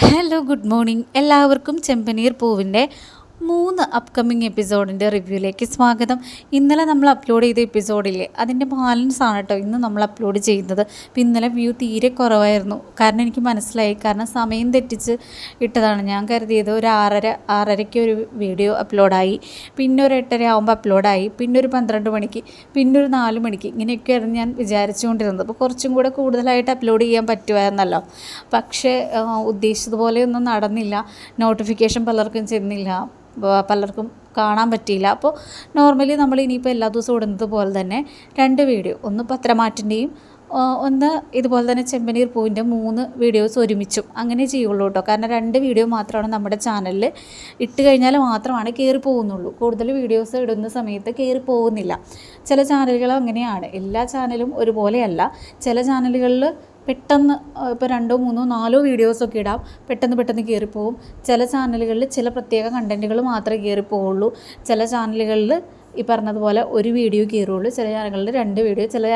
Hello good morning എല്ലാവർക്കും ചെമ്പനീർ പൂവിന്റെ മൂന്ന് അപ്കമിങ് എപ്പിസോഡിന്റെ റിവ്യൂയിലേക്ക് സ്വാഗതം. ഇന്നലെ നമ്മൾ അപ്ലോഡ് ചെയ്ത എപ്പിസോഡില്ലേ അതിന്റെ ബാലൻസ് ആണ് കേട്ടോ ഇന്ന് നമ്മൾ അപ്ലോഡ് ചെയ്യുന്നത്. അപ്പോൾ ഇന്നലെ വ്യൂ തീരെ കുറവായിരുന്നു. കാരണം എനിക്ക് മനസ്സിലായി. കാരണം സമയം തെറ്റിച്ച് ഇട്ടതാണ്. ഞാൻ കരുതിയത് ഒരു ആറര ആറരയ്ക്ക് ഒരു വീഡിയോ അപ്ലോഡായി പിന്നെ ഒരു എട്ടര ആകുമ്പോൾ അപ്ലോഡായി പിന്നെ ഒരു പന്ത്രണ്ട് മണിക്ക് പിന്നെ ഒരു നാല് മണിക്ക്. ഇങ്ങനെയൊക്കെയായിരുന്നു ഞാൻ വിചാരിച്ചുകൊണ്ടിരുന്നത്. അപ്പോൾ കുറച്ചും കൂടെ കൂടുതലായിട്ട് അപ്ലോഡ് ചെയ്യാൻ പറ്റുമായിരുന്നല്ലോ പക്ഷേ ഉദ്ദേശിച്ചതുപോലെ ഒന്നും നടന്നില്ല. നോട്ടിഫിക്കേഷൻ പലർക്കും ചെന്നില്ല. പലർക്കും കാണാൻ പറ്റിയില്ല. അപ്പോൾ നോർമലി നമ്മൾ ഇനിയിപ്പോൾ എല്ലാ ദിവസവും ഇടുന്നത് പോലെ തന്നെ രണ്ട് വീഡിയോ ഒന്ന് പത്രമാറ്റിന്റെയും ഒന്ന് ഇതുപോലെ തന്നെ ചെമ്പനീർ പൂവിന്റെ മൂന്ന് വീഡിയോസ് ഒരുമിച്ചും അങ്ങനെ ചെയ്യുള്ളൂ കേട്ടോ. കാരണം രണ്ട് വീഡിയോ മാത്രമാണ് നമ്മുടെ ചാനലിൽ ഇട്ട് കഴിഞ്ഞാൽ മാത്രമാണ് കയറി പോകുന്നുള്ളൂ. കൂടുതൽ വീഡിയോസ് ഇടുന്ന സമയത്ത് കയറി പോകുന്നില്ല. ചില ചാനലുകൾ അങ്ങനെയാണ്. എല്ലാ ചാനലും ഒരുപോലെയല്ല. ചില ചാനലുകളിൽ പെട്ടെന്ന് ഇപ്പോൾ രണ്ടോ മൂന്നോ നാലോ വീഡിയോസൊക്കെ ഇടാം. പെട്ടെന്ന് പെട്ടെന്ന് കയറിപ്പോവും ചില ചാനലുകളിൽ ചില പ്രത്യേക കണ്ടന്റുകൾ മാത്രമേ കയറിപ്പോവുള്ളൂ ചില ചാനലുകളിൽ ഈ പറഞ്ഞതുപോലെ ഒരു വീഡിയോ കയറുള്ളൂ ചില ചാനലുകളിൽ രണ്ട് വീഡിയോ ചില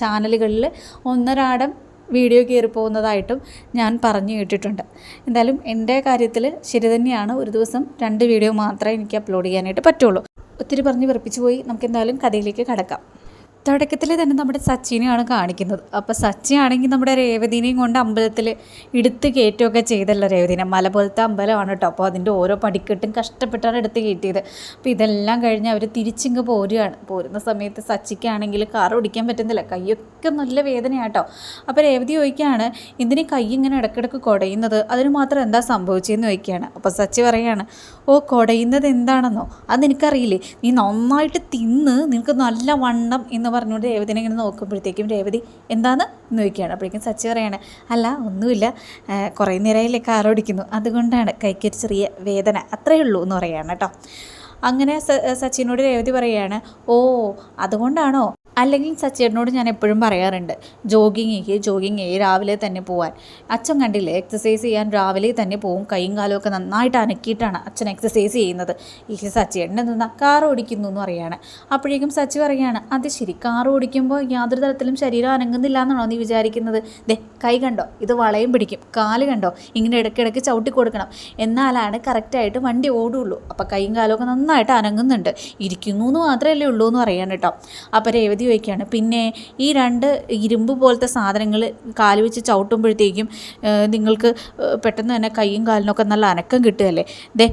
ചാനലുകളിൽ ഒന്നരാടം വീഡിയോ കയറിപ്പോകുന്നതായിട്ടും ഞാൻ പറഞ്ഞു കേട്ടിട്ടുണ്ട്. എന്തായാലും എന്റെ കാര്യത്തിൽ ശരി തന്നെയാണ്. ഒരു ദിവസം രണ്ട് വീഡിയോ മാത്രമേ എനിക്ക് അപ്ലോഡ് ചെയ്യാനായിട്ട് പറ്റുള്ളൂ. ഒത്തിരി പറഞ്ഞ് വിറപ്പിച്ചു പോയി. നമുക്ക് എന്തായാലും കഥയിലേക്ക് കടക്കാം. തുടക്കത്തിൽ തന്നെ നമ്മുടെ സച്ചിനെയാണ് കാണിക്കുന്നത്. അപ്പോൾ സച്ചി ആണെങ്കിൽ നമ്മുടെ രേവതിനെയും കൊണ്ട് അമ്പലത്തിൽ എടുത്ത് കയറ്റുകയൊക്കെ ചെയ്തല്ലോ രേവതിനെ. മല പോലത്തെ അമ്പലമാണ് കേട്ടോ അപ്പോൾ അതിന്റെ ഓരോ പടിക്കെട്ടും കഷ്ടപ്പെട്ടാണ് എടുത്ത് കയറ്റിയത്. അപ്പോൾ ഇതെല്ലാം കഴിഞ്ഞ് അവർ തിരിച്ചിങ്ങ് പോരുകയാണ് പോരുന്ന സമയത്ത് സച്ചിക്കാണെങ്കിൽ കാർ ഓടിക്കാൻ പറ്റുന്നില്ല. കൈയൊക്കെ നല്ല വേദനയാട്ടോ അപ്പോൾ രേവതി ചോദിക്കുകയാണ് എന്തിനീ കൈ ഇങ്ങനെ ഇടയ്ക്കിടയ്ക്ക് കുടയുന്നത്? അതിന് മാത്രം എന്താ സംഭവിച്ചതെന്ന് ചോദിക്കുകയാണ്. അപ്പോൾ സച്ചി പറയുകയാണ് ഓ കുടയുന്നത് എന്താണെന്നോ? അത് നിനക്കറിയില്ലേ നീ നന്നായിട്ട് തിന്ന് നിനക്ക് നല്ല വണ്ണം എന്ന് പറഞ്ഞുകൊണ്ട് രേവതിനെ ഇങ്ങനെ നോക്കുമ്പോഴത്തേക്കും രേവതി എന്താന്ന് നോക്കിയാണ്. അപ്പോഴേക്കും സച്ചി പറയാണ് അല്ല ഒന്നുമില്ല. കുറേ നേരമായില്ലേ കാർ ഓടിക്കുന്നു. അതുകൊണ്ടാണ് കൈക്കൊരു ചെറിയ വേദന. അത്രയേ ഉള്ളൂ എന്ന് പറയുകയാണ് കേട്ടോ. അങ്ങനെ സച്ചിനോട് രേവതി പറയുകയാണ് ഓ അതുകൊണ്ടാണോ? അല്ലെങ്കിൽ സച്ചേട്ടനോട് ഞാൻ എപ്പോഴും പറയാറുണ്ട് ജോഗിങ്ങിക്ക് ജോഗിങ് രാവിലെ തന്നെ പോവാൻ. അച്ഛൻ കണ്ടില്ലേ എക്സസൈസ് ചെയ്യാൻ രാവിലെ തന്നെ പോവും കൈയും കാലും ഒക്കെ നന്നായിട്ട് അനക്കിയിട്ടാണ് അച്ഛൻ എക്സസൈസ് ചെയ്യുന്നത്. ഈ സച്ചേട്ടൻ എന്താ കാർ ഓടിക്കുന്നു എന്ന് പറയാണ്. അപ്പോഴേക്കും സച്ചി പറയാണ് അത് ശരി കാർ ഓടിക്കുമ്പോൾ യാതൊരു തരത്തിലും ശരീരം അനങ്ങുന്നില്ല എന്നാണോ നീ വിചാരിക്കുന്നത്? ദേ കൈ കണ്ടോ ഇത് വളയും പിടിക്കും കാൽ കണ്ടോ ഇങ്ങനെ ഇടയ്ക്കിടയ്ക്ക് ചവിട്ടി കൊടുക്കണം. എന്നാലാണ് കറക്റ്റായിട്ട് വണ്ടി ഓടുള്ളൂ. അപ്പോൾ കൈയും കാലമൊക്കെ നന്നായിട്ട് അനങ്ങുന്നുണ്ട്. ഇരിക്കുന്നു എന്ന് മാത്രമല്ലേ ഉള്ളൂ എന്ന് പറയാൻ കേട്ടോ. അപ്പോൾ രേവതി ചോദിക്കുകയാണ് പിന്നെ ഈ രണ്ട് ഇരുമ്പ് പോലത്തെ സാധനങ്ങൾ കാൽ വെച്ച് ചവിട്ടുമ്പോഴത്തേക്കും നിങ്ങൾക്ക് പെട്ടെന്ന് തന്നെ കൈയും കാലിനൊക്കെ നല്ല അനക്കം കിട്ടുകയല്ലേ? ദേ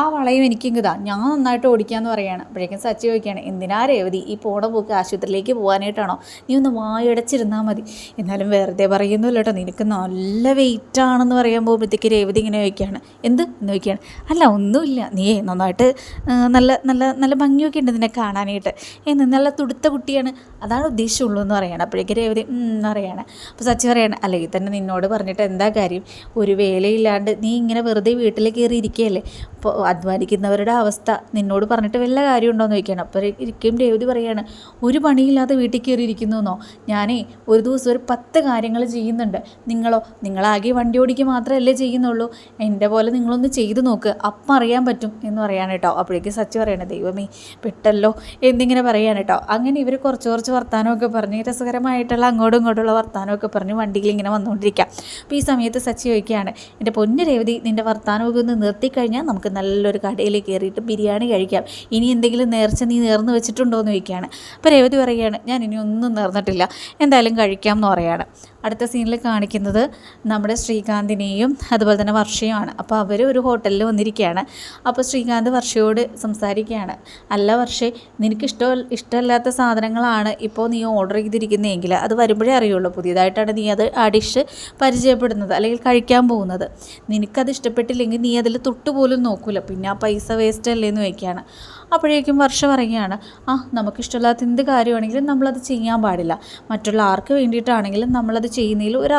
ആ വളയും എനിക്കിങ്ങ് വളയും ഞാൻ നന്നായിട്ട് ഓടിക്കാമെന്ന് പറയാണ്. അപ്പോഴേക്കും സച്ചി ചോദിക്കുകയാണ് എന്തിനാ രേവതി ഈ പോണ പോക്ക് ആശുപത്രിയിലേക്ക് പോകാനായിട്ടാണോ? നീ ഒന്ന് വായടച്ചിരുന്നാൽ മതി. എന്നാലും വെറുതെ പറയുന്നില്ല കേട്ടോ. നിനക്ക് നല്ല വെയിറ്റ് ആണെന്ന് പറയാൻ പോകുമ്പോഴത്തേക്ക് രേവതി ഇങ്ങനെ ചോദിക്കുകയാണ് എന്ത്? എന്ന് ചോദിക്കുകയാണ് അല്ല ഒന്നുമില്ല. നീ നന്നായിട്ട് നല്ല നല്ല നല്ല ഭംഗിയൊക്കെ ഉണ്ട് നിന്നെ കാണാനായിട്ട്. എന്ന് നല്ല തുടുത്ത കുട്ടിയാണ്. അതാണ് ഉദ്ദേശമുള്ളൂ എന്ന് പറയണം. അപ്പോഴേക്ക് രേവതി എന്ന് പറയാണ്. അപ്പോൾ സച്ചി പറയാണ് അല്ലെങ്കിൽ തന്നെ നിന്നോട് പറഞ്ഞിട്ട് എന്താ കാര്യം? ഒരു വേലയില്ലാണ്ട് നീ ഇങ്ങനെ വെറുതെ വീട്ടിൽ കയറി ഇരിക്കുകയല്ലേ അധ്വാനിക്കുന്നവരുടെ അവസ്ഥ. നിന്നോട് പറഞ്ഞിട്ട് വല്ല കാര്യമുണ്ടോ എന്ന് ചോദിക്കുകയാണ് അപ്പോൾ ഇരിക്കും രേവതി പറയാണ് ഒരു പണിയില്ലാതെ വീട്ടിൽ കയറിയിരിക്കുന്നു എന്നോ ഞാനേ ഒരു ദിവസം ഒരു പത്ത് കാര്യങ്ങൾ ചെയ്യുന്നുണ്ട്. നിങ്ങളോ നിങ്ങളാകെ വണ്ടി ഓടിക്കുക മാത്രമല്ലേ ചെയ്യുന്നുള്ളൂ. എന്റെ പോലെ നിങ്ങളൊന്ന് ചെയ്തു നോക്ക്. അപ്പം അറിയാൻ പറ്റും എന്ന് പറയാണ് കേട്ടോ. അപ്പോഴേക്കും സച്ചി പറയണേ ദൈവമേ പെട്ടല്ലോ എന്നിങ്ങനെ പറയാണ് കേട്ടോ. അങ്ങനെ ഇവർ കുറച്ച് കുറച്ച് വർത്തമാനമൊക്കെ പറഞ്ഞ് രസകരമായിട്ടുള്ള അങ്ങോട്ടും ഇങ്ങോട്ടുള്ള വർത്തമാനമൊക്കെ പറഞ്ഞ് വണ്ടിയിൽ ഇങ്ങനെ വന്നുകൊണ്ടിരിക്കാം. അപ്പോൾ ഈ സമയത്ത് സച്ചി ചോദിക്കുകയാണ് എന്റെ പൊന്നു രേവതി നിന്റെ വർത്തമാനമൊക്കെ ഒന്ന് നിർത്തിക്കഴിഞ്ഞാൽ നമുക്ക് നല്ലൊരു കടയിൽ കയറിയിട്ട് ബിരിയാണി കഴിക്കാം. ഇനി എന്തെങ്കിലും നേർച്ച നീ നേർന്ന് വെച്ചിട്ടുണ്ടോ എന്ന് ചോദിക്കുകയാണ്. അപ്പോൾ രേവതി പറയുകയാണ് ഞാൻ ഇനി ഒന്നും നേർന്നിട്ടില്ല. എന്തായാലും കഴിക്കാം എന്ന് പറയാണ്. അടുത്ത സീനിൽ കാണിക്കുന്നത് നമ്മുടെ ശ്രീകാന്തിനെയും അതുപോലെ തന്നെ വർഷയുമാണ്. അപ്പോൾ അവർ ഒരു ഹോട്ടലിൽ വന്നിരിക്കുകയാണ് അപ്പോൾ ശ്രീകാന്ത് വർഷയോട് സംസാരിക്കുകയാണ്. അല്ല വർഷേ നിനക്ക് ഇഷ്ടം ഇഷ്ടമല്ലാത്ത സാധനങ്ങളാണ് ഇപ്പോൾ നീ ഓർഡർ ചെയ്തിരിക്കുന്നതെങ്കിൽ അത് വരുമ്പോഴേ അറിയുള്ളൂ. പുതിയതായിട്ടാണ് നീ അത് ആ ഡിഷ് പരിചയപ്പെടുന്നത് അല്ലെങ്കിൽ കഴിക്കാൻ പോകുന്നത്. നിനക്കത് ഇഷ്ടപ്പെട്ടില്ലെങ്കിൽ നീ അതിൽ തൊട്ടുപോലും നോക്കൂല. പിന്നെ ആ പൈസ വേസ്റ്റ് അല്ലേ എന്ന് വയ്ക്കുകയാണ് അപ്പോഴേക്കും വർഷ പറയുകയാണ് ആ നമുക്കിഷ്ടമില്ലാത്ത എന്ത് കാര്യമാണെങ്കിലും നമ്മളത് ചെയ്യാൻ പാടില്ല. മറ്റുള്ള ആർക്ക് വേണ്ടിയിട്ടാണെങ്കിലും നമ്മളത് ചെയ്യുന്നതിൽ ഒരു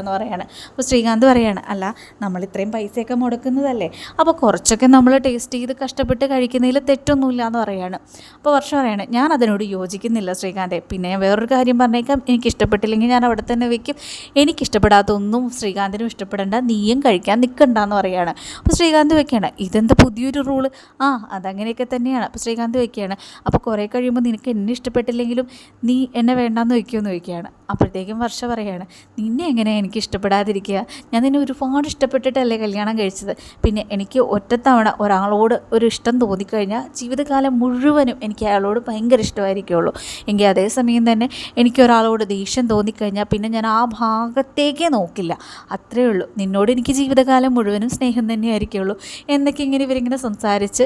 എന്ന് പറയാണ്. അപ്പോൾ ശ്രീകാന്ത് പറയാണ് അല്ല നമ്മൾ ഇത്രയും പൈസയൊക്കെ മുടക്കുന്നതല്ലേ? അപ്പോൾ കുറച്ചൊക്കെ നമ്മൾ ടേസ്റ്റ് ചെയ്ത് കഷ്ടപ്പെട്ട് കഴിക്കുന്നതിൽ തെറ്റൊന്നുമില്ല എന്ന് പറയാണ്. അപ്പോൾ വർഷം പറയാണ് ഞാൻ അതിനോട് യോജിക്കുന്നില്ല ശ്രീകാന്തെ. പിന്നെ ഞാൻ വേറൊരു കാര്യം പറഞ്ഞേക്കാം. എനിക്ക് ഇഷ്ടപ്പെട്ടില്ലെങ്കിൽ ഞാൻ അവിടെ തന്നെ വെക്കും. എനിക്കിഷ്ടപ്പെടാത്ത ഒന്നും ശ്രീകാന്തിനും ഇഷ്ടപ്പെടേണ്ട. നീയും കഴിക്കാൻ നിൽക്കണ്ട എന്ന് പറയാണ്. അപ്പോൾ ശ്രീകാന്ത് വെക്കുകയാണ് ഇതെന്താ പുതിയൊരു റൂൾ? ആ അതങ്ങനെയൊക്കെ തന്നെയാണ്. അപ്പോൾ ശ്രീകാന്ത് വയ്ക്കുകയാണ് അപ്പോൾ കുറേ കഴിയുമ്പോൾ നിനക്ക് എന്നെ ഇഷ്ടപ്പെട്ടില്ലെങ്കിലും നീ എന്നെ വേണ്ടാന്ന് വയ്ക്കുമെന്ന് ചോദിക്കുകയാണ് അപ്പോഴത്തേക്കും വർഷ പറയാണ് നിന്നെ എങ്ങനെ എനിക്ക് ഇഷ്ടപ്പെടാതിരിക്കുക? ഞാൻ നിന്നെ ഒരുപാട് ഇഷ്ടപ്പെട്ടിട്ടല്ലേ കല്യാണം കഴിച്ചത്? പിന്നെ എനിക്ക് ഒറ്റത്തവണ ഒരാളോട് ഒരു ഇഷ്ടം തോന്നിക്കഴിഞ്ഞാൽ ജീവിതകാലം മുഴുവനും എനിക്ക് അയാളോട് ഭയങ്കര ഇഷ്ടമായിരിക്കുള്ളൂ. എങ്കിൽ അതേസമയം തന്നെ എനിക്ക് ഒരാളോട് ദേഷ്യം തോന്നിക്കഴിഞ്ഞാൽ പിന്നെ ഞാൻ ആ ഭാഗത്തേക്കേ നോക്കില്ല. അത്രയേ ഉള്ളൂ. നിന്നോട് എനിക്ക് ജീവിതകാലം മുഴുവനും സ്നേഹം തന്നെയായിരിക്കുള്ളൂ. എന്നൊക്കെ ഇങ്ങനെ ഇവരിങ്ങനെ സംസാരിച്ച്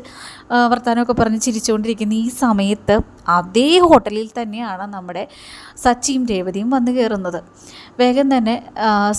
വർത്തമാനമൊക്കെ പറഞ്ഞ് ചിരിച്ചുകൊണ്ടിരിക്കുന്ന ഈ സമയത്ത് അതേ ഹോട്ടലിൽ തന്നെയാണ് നമ്മുടെ സച്ചിയും രേവതിയും വന്നു കയറുന്നത്. വേഗം തന്നെ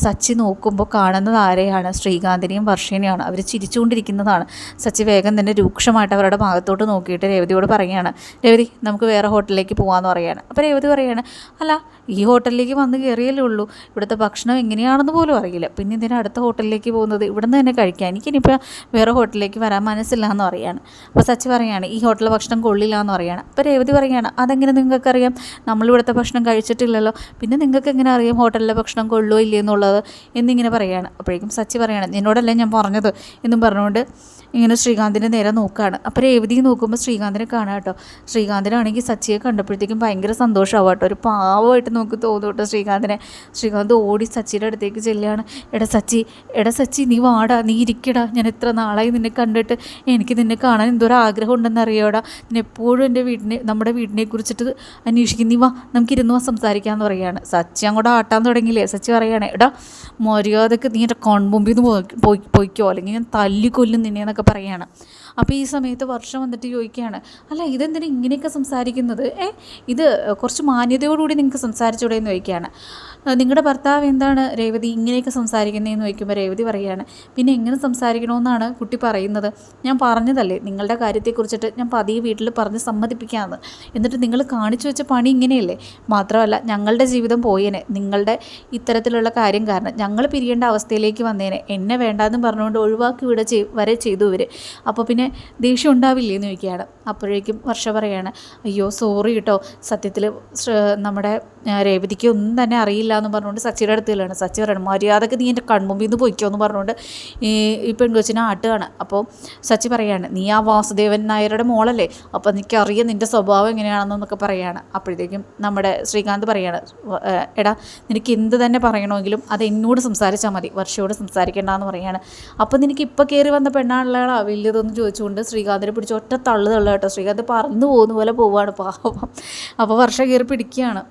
സച്ചി നോക്കുമ്പോൾ കാണുന്നത് ആരെയാണ്? ശ്രീകാന്തിനെയും വർഷേനെയാണ്. അവർ ചിരിച്ചുകൊണ്ടിരിക്കുന്നതാണ്. സച്ചി വേഗം തന്നെ രൂക്ഷമായിട്ട് അവരുടെ ഭാഗത്തോട്ട് നോക്കിയിട്ട് രേവതിയോട് പറയുകയാണ് രേവതി നമുക്ക് വേറെ ഹോട്ടലിലേക്ക് പോകാമെന്ന് പറയുകയാണ് അപ്പോൾ രേവതി പറയുകയാണ് അല്ല ഈ ഹോട്ടലിലേക്ക് വന്ന് കയറിയല്ലേ ഉള്ളൂ. ഇവിടുത്തെ ഭക്ഷണം എങ്ങനെയാണെന്ന് പോലും അറിയില്ല. പിന്നെ ഇതിന് അടുത്ത ഹോട്ടലിലേക്ക് പോകുന്നത്? ഇവിടുന്ന് തന്നെ കഴിക്കാൻ എനിക്കിനിപ്പോൾ വേറെ ഹോട്ടലിലേക്ക് വരാൻ മനസ്സില്ല എന്ന് പറയുകയാണ് അപ്പോൾ സച്ചി പറയുകയാണ് ഈ ഹോട്ടലിലെ ഭക്ഷണം കൊള്ളില്ല എന്ന് പറയുകയാണ് അപ്പോൾ രേവതി പറയുകയാണ് അതെങ്ങനെ നിങ്ങൾക്കറിയാം? നമ്മളിവിടുത്തെ ഭക്ഷണം കഴിച്ചിട്ടില്ലല്ലോ. പിന്നെ നിങ്ങൾക്ക് എങ്ങനെ അറിയാം ഹോട്ടലിലെ ഭക്ഷണം കൊള്ളോ ഇല്ലേ എന്നുള്ളത് എന്നിങ്ങനെ പറയുകയാണ് അപ്പോഴേക്കും സച്ചി പറയുകയാണ് നിന്നോടല്ലേ ഞാൻ പറഞ്ഞത്? എന്നും പറഞ്ഞുകൊണ്ട് ഇങ്ങനെ ശ്രീകാന്തിന്റെ നേരെ നോക്കുകയാണ് അപ്പോൾ രേവതി നോക്കുമ്പോൾ ശ്രീകാന്തിനെ കാണാം കേട്ടോ. ശ്രീകാന്തിനാണെങ്കിൽ സച്ചിയെ കണ്ടപ്പോഴത്തേക്കും ഭയങ്കര സന്തോഷമാവും കേട്ടോ. ഒരു പാവമായിട്ട് നമുക്ക് തോന്നും കേട്ടോ ശ്രീകാന്തിനെ. ശ്രീകാന്ത് ഓടി സച്ചിയുടെ അടുത്തേക്ക് ചെല്ലുകയാണ്. എടാ സച്ചി എടാ സച്ചി നീ വാടാ നീ ഇരിക്കടാ. ഞാൻ എത്ര നാളായി നിന്നെ കണ്ടിട്ട് എനിക്ക് നിന്നെ കാണാൻ എന്തോരം ആഗ്രഹം ഉണ്ടെന്ന് അറിയാടാ. ഞാൻ എപ്പോഴും എന്റെ വീടിനെ നമ്മുടെ വീടിനെ കുറിച്ചിട്ട് അന്വേഷിക്കും. നീ വാ നമുക്ക് ഇരുന്ന് സംസാരിക്കാമെന്ന് പറയുകയാണ് സച്ചി അങ്ങോട്ട് ആട്ടാൻ തുടങ്ങിയില്ലേ? സച്ചി പറയാണ് എടാ മര്യാദയ്ക്ക് നീ എന്റെ കൺമുമ്പിൽ നിന്ന് പോയി പോയിക്കോ. അല്ലെങ്കിൽ ഞാൻ തല്ലിക്കൊല്ലും നിന്നെ എന്നൊക്കെ പറയുകയാണ് അപ്പോൾ ഈ സമയത്ത് വർഷം വന്നിട്ട് ചോദിക്കുകയാണ് അല്ല ഇതെന്തിനാ ഇങ്ങനെയൊക്കെ സംസാരിക്കുന്നത്? ഏ ഇത് കുറച്ച് മാന്യതയോടുകൂടി നിങ്ങൾക്ക് സംസാരിച്ചൂടെ? എന്ന് ചോദിക്കുകയാണ്. നിങ്ങളുടെ ഭർത്താവ് എന്താണ് രേവതി ഇങ്ങനെയൊക്കെ സംസാരിക്കുന്നതെന്ന് ചോദിക്കുമ്പോൾ രേവതി പറയുകയാണ് പിന്നെ എങ്ങനെ സംസാരിക്കണമെന്നാണ് കുട്ടി പറയുന്നത്. ഞാൻ പറഞ്ഞതല്ലേ നിങ്ങളുടെ കാര്യത്തെക്കുറിച്ചിട്ട് ഞാൻ പതിയെ വീട്ടിൽ പറഞ്ഞ് സമ്മതിപ്പിക്കാമെന്ന് എന്നിട്ട് നിങ്ങൾ കാണിച്ചു വെച്ച പണി ഇങ്ങനെയല്ലേ? മാത്രമല്ല ഞങ്ങളുടെ ജീവിതം പോയേനെ. നിങ്ങളുടെ ഇത്തരത്തിലുള്ള കാര്യം കാരണം ഞങ്ങൾ പിരിയേണ്ട അവസ്ഥയിലേക്ക് വന്നേനെ. എന്നെ വേണ്ടാന്ന് പറഞ്ഞുകൊണ്ട് ഒഴിവാക്കി വിട വരെ ചെയ്തു ഇവർ അപ്പോൾ പിന്നെ ദേഷ്യം ഉണ്ടാവില്ലേ എന്ന് ചോദിക്കുകയാണ്. അപ്പോഴേക്കും വർഷ പറയാണ് അയ്യോ സോറി കേട്ടോ സത്യത്തിൽ നമ്മുടെ രേവതിക്ക് ഒന്നും തന്നെ അറിയില്ല എന്ന് പറഞ്ഞുകൊണ്ട് സച്ചിയുടെ അടുത്ത് ചെല്ലാണ്. സച്ചി പറയണം മര്യാദയ്ക്ക് നീ എന്റെ കൺമുമ്പിൽ നിന്ന് പൊയ്ക്കോ എന്ന് പറഞ്ഞുകൊണ്ട് ഈ ഈ പെൺകൊച്ചിനെ ആട്ടുകയാണ്. അപ്പോൾ സച്ചി പറയാണ് നീ ആ വാസുദേവൻ നായരുടെ മോളല്ലേ? അപ്പോൾ എനിക്കറിയാം നിന്റെ സ്വഭാവം എങ്ങനെയാണെന്നൊക്കെ പറയുകയാണ് അപ്പോഴത്തേക്കും നമ്മുടെ ശ്രീകാന്ത് പറയാണ് എടാ നിനക്ക് എന്ത് തന്നെ പറയണമെങ്കിലും അത് എന്നോട് സംസാരിച്ചാൽ മതി. വർഷയോട് സംസാരിക്കേണ്ടെന്ന് പറയാണ്. അപ്പോൾ നിനക്ക് ഇപ്പോൾ കയറി വന്ന പെണ്ണാണുള്ള വലിയതെന്ന് ചോദിച്ചുകൊണ്ട് ശ്രീകാന്തിനെ പിടിച്ച് ഒറ്റ തള്ളു തള്ളു കേട്ടോ. ശ്രീകാന്ത് പറന്നു പോകുന്ന പോലെ പോവുകയാണ് പാവം. അപ്പോൾ വർഷ കയറി പിടിക്കുകയാണ്.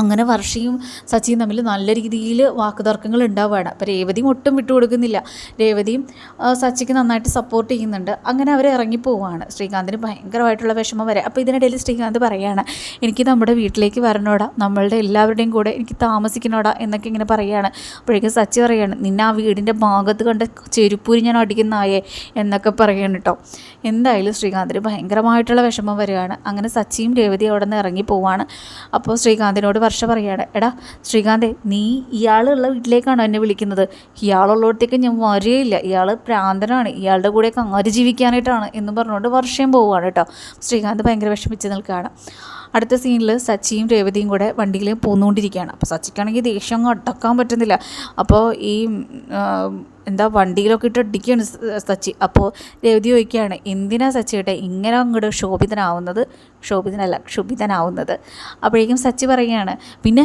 അങ്ങനെ വർഷയും സച്ചിയും തമ്മിൽ നല്ല രീതിയിൽ വാക്കുതർക്കങ്ങൾ ഉണ്ടാവുകയാണ്. അപ്പോൾ രേവതിയും ഒട്ടും വിട്ടുകൊടുക്കുന്നില്ല രേവതിയും സച്ചിക്ക് നന്നായിട്ട് സപ്പോർട്ട് ചെയ്യുന്നുണ്ട്. അങ്ങനെ അവർ ഇറങ്ങിപ്പോവാണ് ശ്രീകാന്തിന് ഭയങ്കരമായിട്ടുള്ള വിഷമം വരെ. അപ്പോൾ ഇതിനിടയിൽ ശ്രീകാന്ത് പറയുകയാണ് എനിക്ക് നമ്മുടെ വീട്ടിലേക്ക് വരണോടാ. നമ്മളുടെ എല്ലാവരുടെയും കൂടെ എനിക്ക് താമസിക്കണോടാ എന്നൊക്കെ ഇങ്ങനെ പറയുകയാണ് അപ്പോഴേക്കും സച്ചി പറയുകയാണ് നിന്നെ ആ വീടിന്റെ ഭാഗത്ത് കണ്ട ചെരുപ്പൂരി ഞാൻ അടിക്കുന്നായേ എന്നൊക്കെ പറയുകയാണ് കേട്ടോ. എന്തായാലും ശ്രീകാന്തിന് ഭയങ്കരമായിട്ടുള്ള വിഷമം വരികയാണ്. അങ്ങനെ സച്ചിയും രേവതിയും അവിടെ നിന്ന് ഇറങ്ങി പോവുകയാണ്. അപ്പോൾ ശ്രീകാന്തിനോട് വർഷ പറയാണ്. എടാ ശ്രീകാന്തെ നീ ഇയാളുള്ള വീട്ടിലേക്കാണോ എന്നെ വിളിക്കുന്നത്? ഇയാളുള്ളിടത്തേക്ക് ഞാൻ വരികയില്ല ഇയാൾ പ്രാന്തനാണ്. ഇയാളുടെ കൂടെയൊക്കെ ആര് ജീവിക്കാനായിട്ടാണ് എന്ന് പറഞ്ഞുകൊണ്ട് വർഷം പോവുകയാണ് കേട്ടോ. ശ്രീകാന്ത് ഭയങ്കര വിഷമിച്ച് നിൽക്കുകയാണ്. അടുത്ത സീനിൽ സച്ചിയും രേവതിയും കൂടെ വണ്ടിയിൽ പോന്നുകൊണ്ടിരിക്കുകയാണ്. അപ്പോൾ സച്ചിക്കാണെങ്കിൽ ദേഷ്യം അങ്ങ് അടക്കാൻ പറ്റുന്നില്ല. അപ്പോൾ ഈ എന്താ വണ്ടിയിലൊക്കെ ഇട്ട് അടിക്കുകയാണ് സച്ചി. അപ്പോൾ രവതി ചോദിക്കുകയാണ് എന്തിനാ സച്ചിയുടെ ഇങ്ങനെ അങ്ങോട്ട് ക്ഷോഭിതനാവുന്നത് ക്ഷോഭിതനല്ല ക്ഷുഭിതനാവുന്നത്. അപ്പോഴേക്കും സച്ചി പറയുകയാണ് പിന്നെ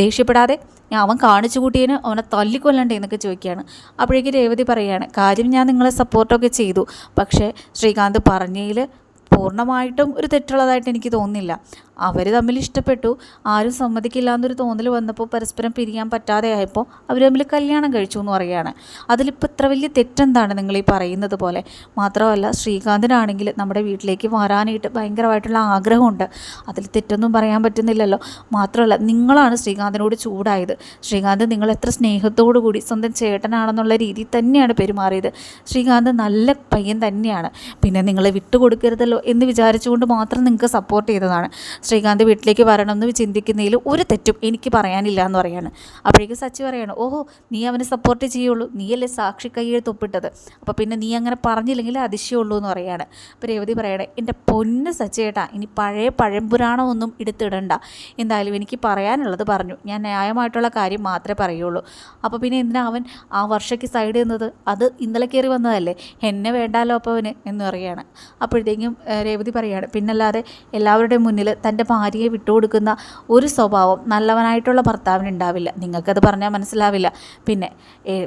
ദേഷ്യപ്പെടാതെ അവൻ കാണിച്ചു കൂട്ടിയതിന് അവനെ തല്ലിക്കൊല്ലണ്ടേ? എന്നൊക്കെ ചോദിക്കുകയാണ്. അപ്പോഴേക്കും രേവതി പറയുകയാണ് കാര്യം ഞാൻ നിങ്ങളെ സപ്പോർട്ടൊക്കെ ചെയ്തു. പക്ഷേ ശ്രീകാന്ത് പറഞ്ഞതിൽ പൂർണമായിട്ടും ഒരു തെറ്റുള്ളതായിട്ട് എനിക്ക് തോന്നുന്നില്ല. അവർ തമ്മിൽ ഇഷ്ടപ്പെട്ടു. ആരും സമ്മതിക്കില്ല എന്നൊരു തോന്നൽ വന്നപ്പോൾ പരസ്പരം പിരിയാൻ പറ്റാതെ ആയപ്പോൾ അവർ തമ്മിൽ കല്യാണം കഴിച്ചു എന്ന് പറയുകയാണ്. അതിലിപ്പോൾ ഇത്ര വലിയ തെറ്റെന്താണ് നിങ്ങൾ ഈ പറയുന്നത് പോലെ? മാത്രമല്ല ശ്രീകാന്തിനാണെങ്കിൽ നമ്മുടെ വീട്ടിലേക്ക് വരാനായിട്ട് ഭയങ്കരമായിട്ടുള്ള ആഗ്രഹമുണ്ട്. അതിൽ തെറ്റൊന്നും പറയാൻ പറ്റുന്നില്ലല്ലോ. മാത്രമല്ല നിങ്ങളാണ് ശ്രീകാന്തിനോട് ചൂടായത്. ശ്രീകാന്ത് നിങ്ങൾ എത്ര സ്നേഹത്തോടു കൂടി സ്വന്തം ചേട്ടനാണെന്നുള്ള രീതിയിൽ തന്നെയാണ് പെരുമാറിയത്. ശ്രീകാന്ത് നല്ല പയ്യൻ തന്നെയാണ്. പിന്നെ നിങ്ങളെ വിട്ടുകൊടുക്കരുതല്ലോ എന്ന് വിചാരിച്ചുകൊണ്ട് മാത്രം നിങ്ങൾക്ക് സപ്പോർട്ട് ചെയ്തതാണ്. ശ്രീകാന്ത് വീട്ടിലേക്ക് വരണമെന്ന് ചിന്തിക്കുന്നതിൽ ഒരു തെറ്റും എനിക്ക് പറയാനില്ല എന്ന് പറയാണ്. അപ്പോഴേക്കും സച്ചി പറയാണ് ഓഹോ നീ അവനെ സപ്പോർട്ട് ചെയ്യുള്ളൂ. നീയല്ലേ സാക്ഷി കൈയെഴുത്ത് ഒപ്പിട്ടത് അപ്പോൾ പിന്നെ നീ അങ്ങനെ പറഞ്ഞില്ലെങ്കിൽ അതിശയമുള്ളൂ എന്ന് പറയാണ്. അപ്പോൾ രേവതി പറയണേ എന്റെ പൊന്ന് സച്ചേട്ടാ ഇനി പഴയ പഴംപുരാണമൊന്നും എടുത്തിടണ്ട. എന്തായാലും എനിക്ക് പറയാനുള്ളത് പറഞ്ഞു. ഞാൻ ന്യായമായിട്ടുള്ള കാര്യം മാത്രമേ പറയുള്ളൂ. അപ്പോൾ പിന്നെ എന്തിനാ അവൻ ആ വർഷയ്ക്ക് സൈഡ് ചെയ്യുന്നത് അത് ഇന്നലെ കയറി വന്നതല്ലേ? എന്നെ വേണ്ടാലോ അപ്പോൾ അവന്? എന്ന് പറയുകയാണ് അപ്പോഴത്തേക്കും രേവതി പറയാണ് പിന്നല്ലാതെ എല്ലാവരുടെയും മുന്നിൽ തന്റെ ഭാര്യയെ വിട്ടുകൊടുക്കുന്ന ഒരു സ്വഭാവം നല്ലവനായിട്ടുള്ള ഭർത്താവിന് ഉണ്ടാവില്ല. നിങ്ങൾക്കത് പറഞ്ഞാൽ മനസ്സിലാവില്ല. പിന്നെ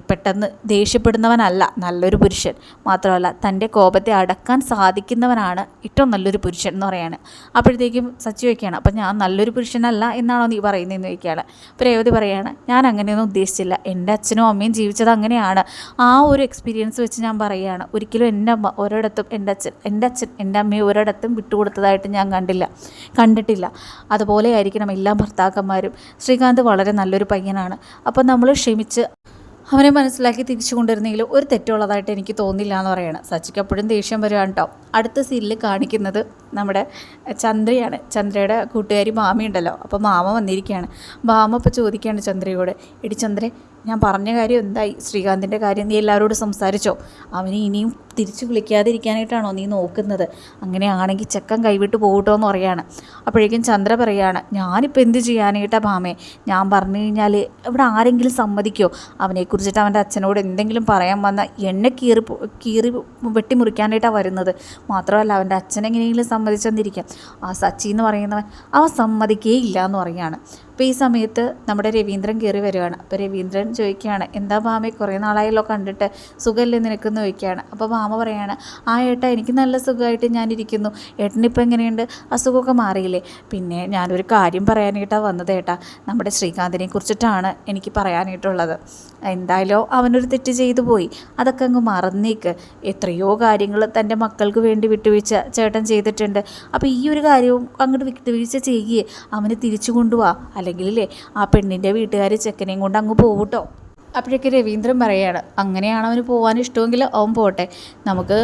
പെട്ടെന്ന് ദേഷ്യപ്പെടുന്നവനല്ല നല്ലൊരു പുരുഷൻ. മാത്രമല്ല തന്റെ കോപത്തെ അടക്കാൻ സാധിക്കുന്നവനാണ് ഏറ്റവും നല്ലൊരു പുരുഷൻ എന്ന് പറയാണ്. അപ്പോഴത്തേക്കും സച്ചി വയ്ക്കുകയാണ് അപ്പം ഞാൻ നല്ലൊരു പുരുഷനല്ല എന്നാണോ നീ പറയുന്നതെന്ന് ചോദിക്കുകയാണ്. അപ്പോൾ രേവതി പറയുകയാണ് ഞാൻ അങ്ങനെയൊന്നും ഉദ്ദേശിച്ചില്ല. എന്റെ അച്ഛനും അമ്മയും ജീവിച്ചത് അങ്ങനെയാണ്. ആ ഒരു എക്സ്പീരിയൻസ് വെച്ച് ഞാൻ പറയുകയാണ്. ഒരിക്കലും എന്റെ അമ്മ ഒരിടത്തും എന്റെ അച്ഛൻ എന്റെ അച്ഛൻ എന്റെ അമ്മയെ ഒരിടത്തും വിട്ടുകൊടുത്തതായിട്ട് ഞാൻ കണ്ടില്ല. കണ്ടിട്ടില്ല. അതുപോലെ ആയിരിക്കണം എല്ലാ ഭർത്താക്കന്മാരും. ശ്രീകാന്ത് വളരെ നല്ലൊരു പയ്യനാണ്. അപ്പം നമ്മൾ ക്ഷമിച്ച് അവനെ മനസ്സിലാക്കി തിരിച്ചു കൊണ്ടിരുന്നെങ്കിൽ ഒരു തെറ്റുള്ളതായിട്ട് എനിക്ക് തോന്നില്ല എന്ന് പറയണം. സച്ചിക്ക് അപ്പോഴും ദേഷ്യം വരികയാണ് കേട്ടോ അടുത്ത സീനിൽ കാണിക്കുന്നത് നമ്മുടെ ചന്ദ്രയാണ്. ചന്ദ്രയുടെ കൂട്ടുകാരി മാമയുണ്ടല്ലോ അപ്പോൾ മാമ വന്നിരിക്കുകയാണ്. മാമ ഇപ്പോൾ ചോദിക്കുകയാണ് ചന്ദ്രയോട് എടി ചന്ദ്രേ ഞാൻ പറഞ്ഞ കാര്യം എന്തായി? ശ്രീകാന്തിന്റെ കാര്യം നീ എല്ലാവരോടും സംസാരിച്ചോ? അവനെ ഇനിയും തിരിച്ചു വിളിക്കാതിരിക്കാനായിട്ടാണോ നീ നോക്കുന്നത്? അങ്ങനെയാണെങ്കിൽ ചെക്കൻ കൈവിട്ട് പോകട്ടോ എന്ന് പറയാണ്. അപ്പോഴേക്കും ചന്ദ്ര പറയാണ് ഞാനിപ്പോൾ എന്ത് ചെയ്യാനായിട്ടാ ഭാമേ ഞാൻ പറഞ്ഞു കഴിഞ്ഞാൽ ഇവിടെ ആരെങ്കിലും സമ്മതിക്കോ? അവനെക്കുറിച്ചിട്ട് അവന്റെ അച്ഛനോട് എന്തെങ്കിലും പറയാൻ വന്നാൽ എന്നെ കീറി കീറി വെട്ടിമുറിക്കാനായിട്ടാണ് വരുന്നത്. മാത്രമല്ല അവന്റെ അച്ഛനെങ്ങനെയെങ്കിലും സമ്മതിച്ചെന്നിരിക്കാം. ആ സച്ചി എന്ന് പറയുന്നവൻ അവൻ സമ്മതിക്കേ ഇല്ല എന്ന് പറയുകയാണ്. അപ്പോൾ ഈ സമയത്ത് നമ്മുടെ രവീന്ദ്രൻ കയറി വരികയാണ് അപ്പോൾ രവീന്ദ്രൻ ചോദിക്കുകയാണ് എന്താ മാമയെ കുറേ നാളായല്ലോ കണ്ടിട്ട്. സുഖമല്ലേ നിനക്കെന്ന് ചോദിക്കുകയാണ്. അപ്പോൾ ഭാമ പറയാണ് ആ ഏട്ടാ എനിക്ക് നല്ല സുഖമായിട്ട് ഞാനിരിക്കുന്നു ഏട്ടനിപ്പോൾ എങ്ങനെയുണ്ട്? അസുഖമൊക്കെ മാറിയില്ലേ? പിന്നെ ഞാനൊരു കാര്യം പറയാനായിട്ടാണ് വന്നത് ഏട്ടാ നമ്മുടെ ശ്രീകാന്തിനെ കുറിച്ചിട്ടാണ് എനിക്ക് പറയാനായിട്ടുള്ളത്. എന്തായാലും അവനൊരു തെറ്റ് ചെയ്തു പോയി. അതൊക്കെ അങ്ങ് മറന്നേക്ക്. എത്രയോ കാര്യങ്ങൾ തന്റെ മക്കൾക്ക് വേണ്ടി വിട്ടുവീഴ്ച ചേട്ടൻ ചെയ്തിട്ടുണ്ട്. അപ്പോൾ ഈ ഒരു കാര്യവും അങ്ങോട്ട് വിട്ടുവീഴ്ച ചെയ്യുകയെ അവന് തിരിച്ചു കൊണ്ടുപോവാ അല്ലെങ്കിലേ ആ പെണ്ണിന്റെ വീട്ടുകാർ ചെക്കനെയും കൊണ്ട് അങ്ങ് പോകട്ടോ അപ്പോഴേക്ക് രവീന്ദ്രൻ പറയുകയാണ് അങ്ങനെയാണ് അവന് പോകാൻ ഇഷ്ടമെങ്കിൽ അവൻ പോട്ടെ. നമുക്ക്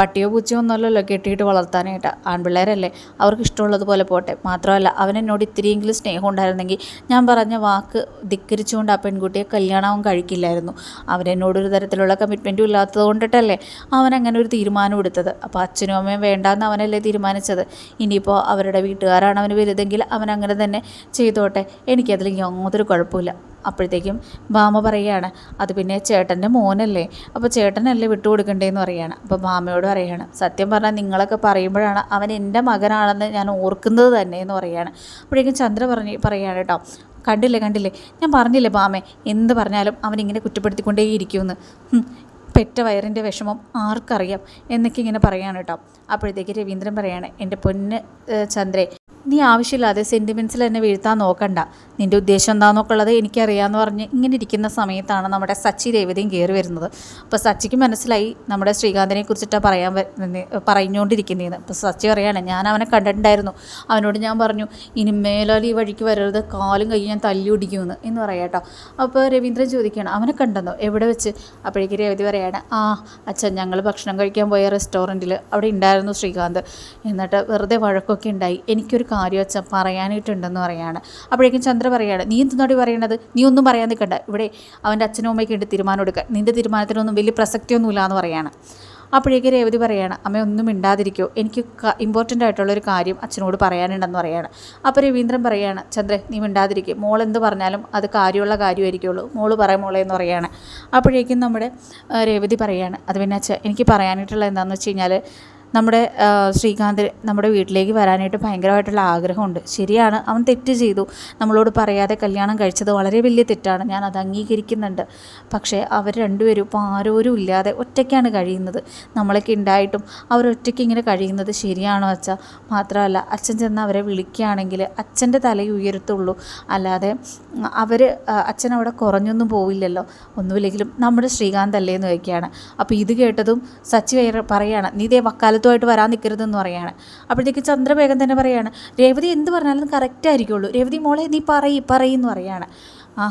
പട്ടിയോ പൂച്ചയോ ഒന്നുമല്ലല്ലോ കെട്ടിയിട്ട് വളർത്താനായിട്ട്. ആൺപിള്ളേരല്ലേ അവർക്ക് ഇഷ്ടമുള്ളതുപോലെ പോട്ടെ. മാത്രമല്ല അവൻ എന്നോട് ഇത്തിരിയെങ്കിലും സ്നേഹം ഉണ്ടായിരുന്നെങ്കിൽ ഞാൻ പറഞ്ഞ വാക്ക് ധിക്കരിച്ചുകൊണ്ട് ആ പെൺകുട്ടിയെ കല്യാണം അവൻ കഴിക്കില്ലായിരുന്നു. അവനെന്നോടൊരു തരത്തിലുള്ള കമ്മിറ്റ്മെന്റും ഇല്ലാത്തത് കൊണ്ടിട്ടല്ലേ അവൻ അങ്ങനെ ഒരു തീരുമാനം എടുത്തത്. അപ്പോൾ അച്ഛനും അമ്മയും വേണ്ടാന്ന് അവനല്ലേ തീരുമാനിച്ചത്. ഇനിയിപ്പോൾ അവരുടെ വീട്ടുകാരാണ് അവന് വലുതെങ്കിൽ അവൻ അങ്ങനെ തന്നെ ചെയ്തോട്ടെ. എനിക്കതിൽ യാതൊരു കുഴപ്പമില്ല അപ്പോഴത്തേക്കും ഭാമ പറയുകയാണ് അത് പിന്നെ ചേട്ടന്റെ മോനല്ലേ അപ്പോൾ ചേട്ടനല്ലേ വിട്ടുകൊടുക്കണ്ടേന്ന് പറയുകയാണ്. അപ്പോൾ ഭാമയോട് പറയുകയാണ് സത്യം പറഞ്ഞാൽ നിങ്ങളൊക്കെ പറയുമ്പോഴാണ് അവൻ എന്റെ മകനാണെന്ന് ഞാൻ ഓർക്കുന്നത് തന്നെ എന്ന് പറയുകയാണ്. അപ്പോഴേക്കും ചന്ദ്ര പറഞ്ഞ് പറയുകയാണ് കേട്ടോ കണ്ടില്ലേ കണ്ടില്ലേ ഞാൻ പറഞ്ഞില്ലേ ഭാമേ എന്ത് പറഞ്ഞാലും അവനിങ്ങനെ കുറ്റപ്പെടുത്തിക്കൊണ്ടേയിരിക്കുമെന്ന് പെറ്റ വയറിന്റെ വിഷമം ആർക്കറിയാം എന്നൊക്കെ ഇങ്ങനെ പറയുകയാണ് കേട്ടോ. അപ്പോഴത്തേക്ക് രവീന്ദ്രൻ പറയാണ് എന്റെ പൊന്ന് ചന്ദ്രേ നീ ആവശ്യമില്ലാതെ സെന്റിമെൻസിൽ എന്നെ വീഴ്ത്താൻ നോക്കണ്ട. നിന്റെ ഉദ്ദേശം എന്താണെന്നൊക്കെ ഉള്ളത് എനിക്കറിയാമെന്ന് പറഞ്ഞ് ഇങ്ങനെ ഇരിക്കുന്ന സമയത്താണ് നമ്മുടെ സച്ചി രേവതിയും കയറി വരുന്നത്. അപ്പോൾ സച്ചിക്ക് മനസ്സിലായി നമ്മുടെ ശ്രീകാന്തിനെ കുറിച്ചിട്ടാണ് പറയാൻ പറഞ്ഞുകൊണ്ടിരിക്കുന്നതെന്ന് അപ്പോൾ സച്ചി പറയാണ് ഞാൻ അവനെ കണ്ടിട്ടുണ്ടായിരുന്നു. അവനോട് ഞാൻ പറഞ്ഞു ഇനി മേലാലി വഴിക്ക് വരരുത്. കാലും കൈ ഞാൻ തല്ലി ഒടിക്കുമെന്ന് എന്ന് പറയാട്ടോ അപ്പോൾ രവീന്ദ്രൻ ചോദിക്കുകയാണ് അവനെ കണ്ടെന്നോ? എവിടെ വെച്ച്? അപ്പോഴേക്ക് രേവതി പറയാണ് ആ അച്ഛൻ ഞങ്ങൾ ഭക്ഷണം കഴിക്കാൻ പോയ റെസ്റ്റോറന്റിൽ അവിടെ ഉണ്ടായിരുന്നു ശ്രീകാന്ത്. എന്നിട്ട് വെറുതെ വഴക്കൊക്കെ ഉണ്ടായി. എനിക്കൊരു കാര്യം അച്ഛൻ പറയാനായിട്ടുണ്ടെന്ന് പറയാണ്. അപ്പോഴേക്കും ചന്ദ്ര പറയാണ് നീ എന്തിനോട് പറയണത്? നീ ഒന്നും പറയാൻ നിൽക്കണ്ട. ഇവിടെ അവന്റെ അച്ഛനും അമ്മയ്ക്ക് ഉണ്ട് തീരുമാനം എടുക്കുക നിന്റെ തീരുമാനത്തിനൊന്നും വലിയ പ്രസക്തിയൊന്നുമില്ല എന്ന് പറയാണ്. അപ്പോഴേക്ക് രേവതി പറയാണ് അമ്മ ഒന്നും മിണ്ടാതിരിക്കോ. എനിക്ക് ഇമ്പോർട്ടന്റ് ആയിട്ടുള്ളൊരു കാര്യം അച്ഛനോട് പറയാനുണ്ടെന്ന് പറയാണ്. അപ്പോൾ രവീന്ദ്രൻ പറയാണ് ചന്ദ്രൻ നീ മിണ്ടാതിരിക്കും. മോൾ എന്ത് പറഞ്ഞാലും അത് കാര്യമുള്ള കാര്യമായിരിക്കുള്ളൂ. മോൾ പറയാം മോളെ എന്ന് പറയാണ്. അപ്പോഴേക്കും നമ്മുടെ രേവതി പറയാണ് അത് പിന്നെ അച്ഛൻ എനിക്ക് പറയാനായിട്ടുള്ള എന്താണെന്ന് വെച്ച് കഴിഞ്ഞാൽ നമ്മുടെ ശ്രീകാന്ത് നമ്മുടെ വീട്ടിലേക്ക് വരാനായിട്ട് ഭയങ്കരമായിട്ടുള്ള ആഗ്രഹമുണ്ട്. ശരിയാണ് അവൻ തെറ്റ് ചെയ്തു. നമ്മളോട് പറയാതെ കല്യാണം കഴിച്ചത് വളരെ വലിയ തെറ്റാണ്. ഞാൻ അത് അംഗീകരിക്കുന്നുണ്ട്. പക്ഷേ അവർ രണ്ടുപേരും ഇപ്പോൾ ആരോരും ഇല്ലാതെ ഒറ്റയ്ക്കാണ് കഴിയുന്നത്. നമ്മളൊക്കെ ഉണ്ടായിട്ടും അവരൊറ്റയ്ക്ക് ഇങ്ങനെ കഴിയുന്നത് ശരിയാണോ അച്ഛ? മാത്രമല്ല അച്ഛൻ ചെന്ന് അവരെ വിളിക്കുകയാണെങ്കിൽ അച്ഛന്റെ തലയിൽ ഉയരത്തുള്ളൂ. അല്ലാതെ അവർ അച്ഛൻ അവിടെ കുറഞ്ഞൊന്നും പോവില്ലല്ലോ. ഒന്നുമില്ലെങ്കിലും നമ്മുടെ ശ്രീകാന്ത് അല്ലേ എന്ന് വയ്ക്കുകയാണ് അപ്പോൾ ഇത് കേട്ടതും സച്ചി പറയാണ് നീ ദേ വക്കാലത്ത് അടുത്തുമായിട്ട് വരാൻ നിൽക്കരുതെന്ന് പറയാണ് അപ്പോഴത്തേക്ക് ചന്ദ്രവേഗം തന്നെ പറയാണ് രേവതി എന്ത് പറഞ്ഞാലും കറക്റ്റ് ആയിരിക്കുള്ളൂ. രേവതി മോളെ നീ പറയ് പറയുമെന്ന് പറയാണ് ആ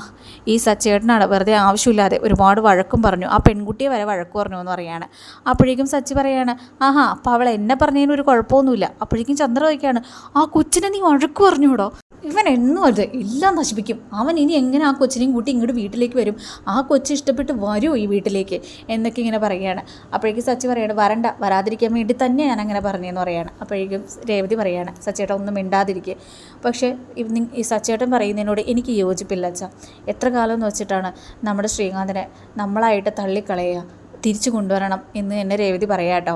ഈ സച്ചേട്ടനാണ് വെറുതെ ആവശ്യമില്ലാതെ ഒരുപാട് വഴക്കും പറഞ്ഞു. ആ പെൺകുട്ടിയെ വരെ വഴക്ക് പറഞ്ഞു എന്ന് പറയാണ് അപ്പോഴേക്കും സച്ചി പറയാണ് ആഹാ അപ്പോൾ അവൾ എന്നെ പറഞ്ഞതിന് ഒരു കുഴപ്പമൊന്നുമില്ല. അപ്പോഴേക്കും ചന്ദ്ര ചോദിക്കുകയാണ് ആ കൊച്ചിനെ നീ വഴക്ക് പറഞ്ഞൂടോ? ഇവൻ എന്നും അത് എല്ലാം നശിപ്പിക്കും. അവൻ ഇനി എങ്ങനെ ആ കൊച്ചിനെയും കൂട്ടി ഇങ്ങോട്ട് വീട്ടിലേക്ക് വരും? ആ കൊച്ച് ഇഷ്ടപ്പെട്ട് വരുമോ ഈ വീട്ടിലേക്ക്? എന്നൊക്കെ ഇങ്ങനെ പറയുകയാണ് അപ്പോഴേക്കും സച്ചി പറയാണ് വരണ്ട വരാതിരിക്കാൻ വേണ്ടി തന്നെ ഞാൻ അങ്ങനെ പറഞ്ഞതെന്ന് പറയാണ്. അപ്പോഴേക്കും രേവതി പറയാണ് സച്ചേട്ടൻ ഒന്നും മിണ്ടാതിരിക്കുക പക്ഷേ ഈ സച്ചേട്ടൻ പറയുന്നതിനോട് എനിക്ക് യോജിപ്പില്ല അച്ഛ. എത്ര കാലം എന്ന് വെച്ചിട്ടാണ് നമ്മുടെ ശ്രീകാന്തിനെ നമ്മളായിട്ട് തള്ളിക്കളയുക? തിരിച്ചു കൊണ്ടുവരണം എന്ന് തന്നെ രേവതി പറയാട്ടോ.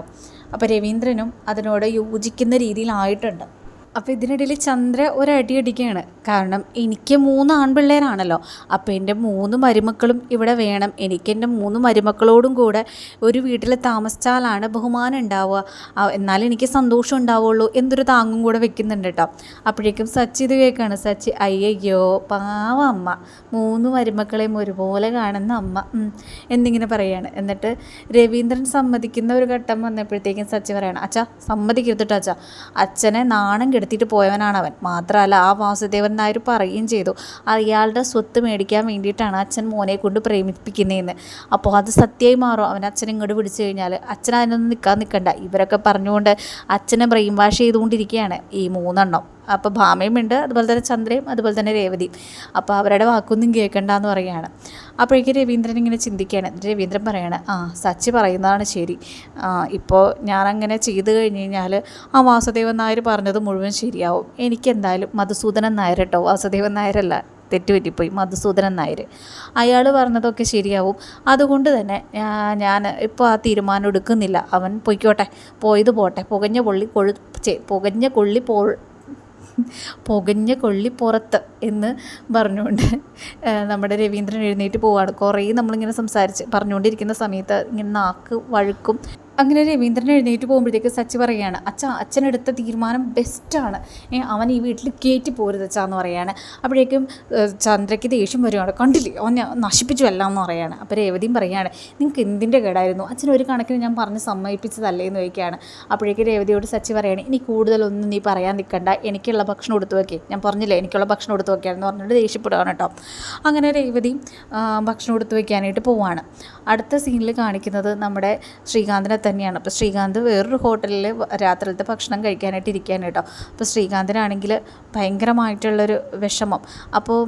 അപ്പോൾ രവീന്ദ്രനും അതിനോട് യോജിക്കുന്ന രീതിയിലായിട്ടുണ്ട്. അപ്പോൾ ഇതിനിടയിൽ ചന്ദ്ര ഒരടി അടിക്കുകയാണ്. കാരണം എനിക്ക് മൂന്ന് ആൺപിള്ളേരാണല്ലോ. അപ്പോൾ എന്റെ മൂന്ന് മരുമക്കളും ഇവിടെ വേണം. എനിക്ക് എന്റെ മൂന്ന് മരുമക്കളോടും കൂടെ ഒരു വീട്ടിൽ താമസിച്ചാലാണ് ബഹുമാനം ഉണ്ടാവുക. എന്നാലും എനിക്ക് സന്തോഷം ഉണ്ടാവുള്ളൂ എന്തൊരു താങ്ങും കൂടെ വെക്കുന്നുണ്ട് കേട്ടോ. അപ്പോഴേക്കും സച്ചി ഇത് കേൾക്കുകയാണ് സച്ചി അയ്യയ്യോ പാവ അമ്മ. മൂന്ന് മരുമക്കളെയും ഒരുപോലെ കാണുന്ന അമ്മ. എന്നിങ്ങനെ പറയുകയാണ് എന്നിട്ട് രവീന്ദ്രൻ സമ്മതിക്കുന്ന ഒരു ഘട്ടം വന്നപ്പോഴത്തേക്കും സച്ചി പറയണം അച്ഛാ സമ്മതിക്കരുത് കേട്ടോ അച്ഛാ. അച്ഛനെ നാണം കെടുത്തിട്ട് പോയവനാണ് അവൻ. മാത്രമല്ല ആ വാസുദേവൻ നായർ പറയുകയും ചെയ്തു അയാളുടെ സ്വത്ത് മേടിക്കാൻ വേണ്ടിയിട്ടാണ് അച്ഛൻ മോനെ കൊണ്ട് പ്രേമിപ്പിക്കുന്നതെന്ന് അപ്പോൾ അത് സത്യമായി മാറും. അവൻ അച്ഛൻ ഇങ്ങോട്ട് പിടിച്ചു കഴിഞ്ഞാൽ അച്ഛൻ അതിനൊന്നും നിൽക്കാൻ നിൽക്കണ്ട ഇവരൊക്കെ പറഞ്ഞുകൊണ്ട് അച്ഛനെ ബ്രെയിൻ വാഷ് ചെയ്തുകൊണ്ടിരിക്കുകയാണ് ഈ മൂന്നെണ്ണം. അപ്പോൾ ഭാമയുമുണ്ട് അതുപോലെ തന്നെ ചന്ദ്രയും അതുപോലെ തന്നെ രേവതിയും. അപ്പോൾ അവരുടെ വാക്കൊന്നും കേൾക്കണ്ടെന്ന് പറയുകയാണ്. അപ്പോഴേക്ക് രവീന്ദ്രൻ ഇങ്ങനെ ചിന്തിക്കുകയാണ്. രവീന്ദ്രൻ പറയാണ് ആ സച്ചി പറയുന്നതാണ് ശരി. ഇപ്പോൾ ഞാനങ്ങനെ ചെയ്തു കഴിഞ്ഞ് കഴിഞ്ഞാൽ ആ വാസുദേവൻ നായർ പറഞ്ഞത് മുഴുവൻ ശരിയാവും. എനിക്കെന്തായാലും മധുസൂദനൻ നായർ കേട്ടോ. വാസുദേവൻ നായരല്ല തെറ്റുപറ്റിപ്പോയി മധുസൂദനൻ നായർ. അയാൾ പറഞ്ഞതൊക്കെ ശരിയാവും. അതുകൊണ്ട് തന്നെ ഞാൻ ഇപ്പോൾ ആ തീരുമാനം എടുക്കുന്നില്ല. അവൻ പൊയ്ക്കോട്ടെ പോയത് പോട്ടെ. പുകഞ്ഞ പൊള്ളി കൊഴു പുകഞ്ഞ കൊള്ളി പോ പുകഞ്ഞ കൊള്ളി പുറത്ത് എന്ന് പറഞ്ഞുകൊണ്ട് നമ്മുടെ രവീന്ദ്രൻ എഴുന്നേറ്റ് പോവാണ്. കുറേ നമ്മളിങ്ങനെ സംസാരിച്ച് പറഞ്ഞുകൊണ്ടിരിക്കുന്ന സമയത്ത് ഇങ്ങനെ നാക്ക് വഴുക്കും. അങ്ങനെ രവീന്ദ്രൻ എഴുന്നേറ്റ് പോകുമ്പോഴത്തേക്ക് സച്ചി പറയുകയാണ് അച്ഛ അച്ഛനെടുത്ത തീരുമാനം ബെസ്റ്റാണ് അവൻ ഈ വീട്ടിൽ കയറ്റി പോരുത് അച്ഛാന്ന് എന്ന് അപ്പോഴേക്കും ചന്ദ്രയ്ക്ക് ദേഷ്യം വരുവാണ്. കണ്ടില്ലേ അവൻ നശിപ്പിച്ചു എല്ലാം എന്ന് പറയാണ് അപ്പോൾ രേവതിയും പറയുകയാണ് നിങ്ങൾക്ക് എന്തിന്റെ കേടായിരുന്നു? അച്ഛൻ ഒരു കണക്കിന് ഞാൻ പറഞ്ഞ് സമ്മതിപ്പിച്ചതല്ലേ എന്ന് ചോദിക്കുകയാണ്. അപ്പോഴേക്ക് രേവതിയോട് സച്ചി പറയാണ് ഇനി കൂടുതലൊന്നും നീ പറയാൻ നിൽക്കണ്ട. എനിക്കുള്ള ഭക്ഷണം എടുത്തു വെക്കേ. ഞാൻ പറഞ്ഞില്ലേ എനിക്കുള്ള ഭക്ഷണം എടുത്തു വയ്ക്കാമെന്ന് പറഞ്ഞിട്ട് ദേഷ്യപ്പെടുകയാണ് കേട്ടോ. അങ്ങനെ രേവതി ഭക്ഷണം എടുത്തു വെക്കാനായിട്ട് പോവാണ്. അടുത്ത സീനിൽ കാണിക്കുന്നത് നമ്മുടെ ശ്രീകാന്തിനെ തന്നെയാണ്. അപ്പോൾ ശ്രീകാന്ത് വേറൊരു ഹോട്ടലിൽ രാത്രിയിലത്തെ ഭക്ഷണം കഴിക്കാനായിട്ട് ഇരിക്കുകയാണ് കേട്ടോ. അപ്പോൾ ശ്രീകാന്തിനാണെങ്കിൽ ഭയങ്കരമായിട്ടുള്ളൊരു വിഷമം. അപ്പോൾ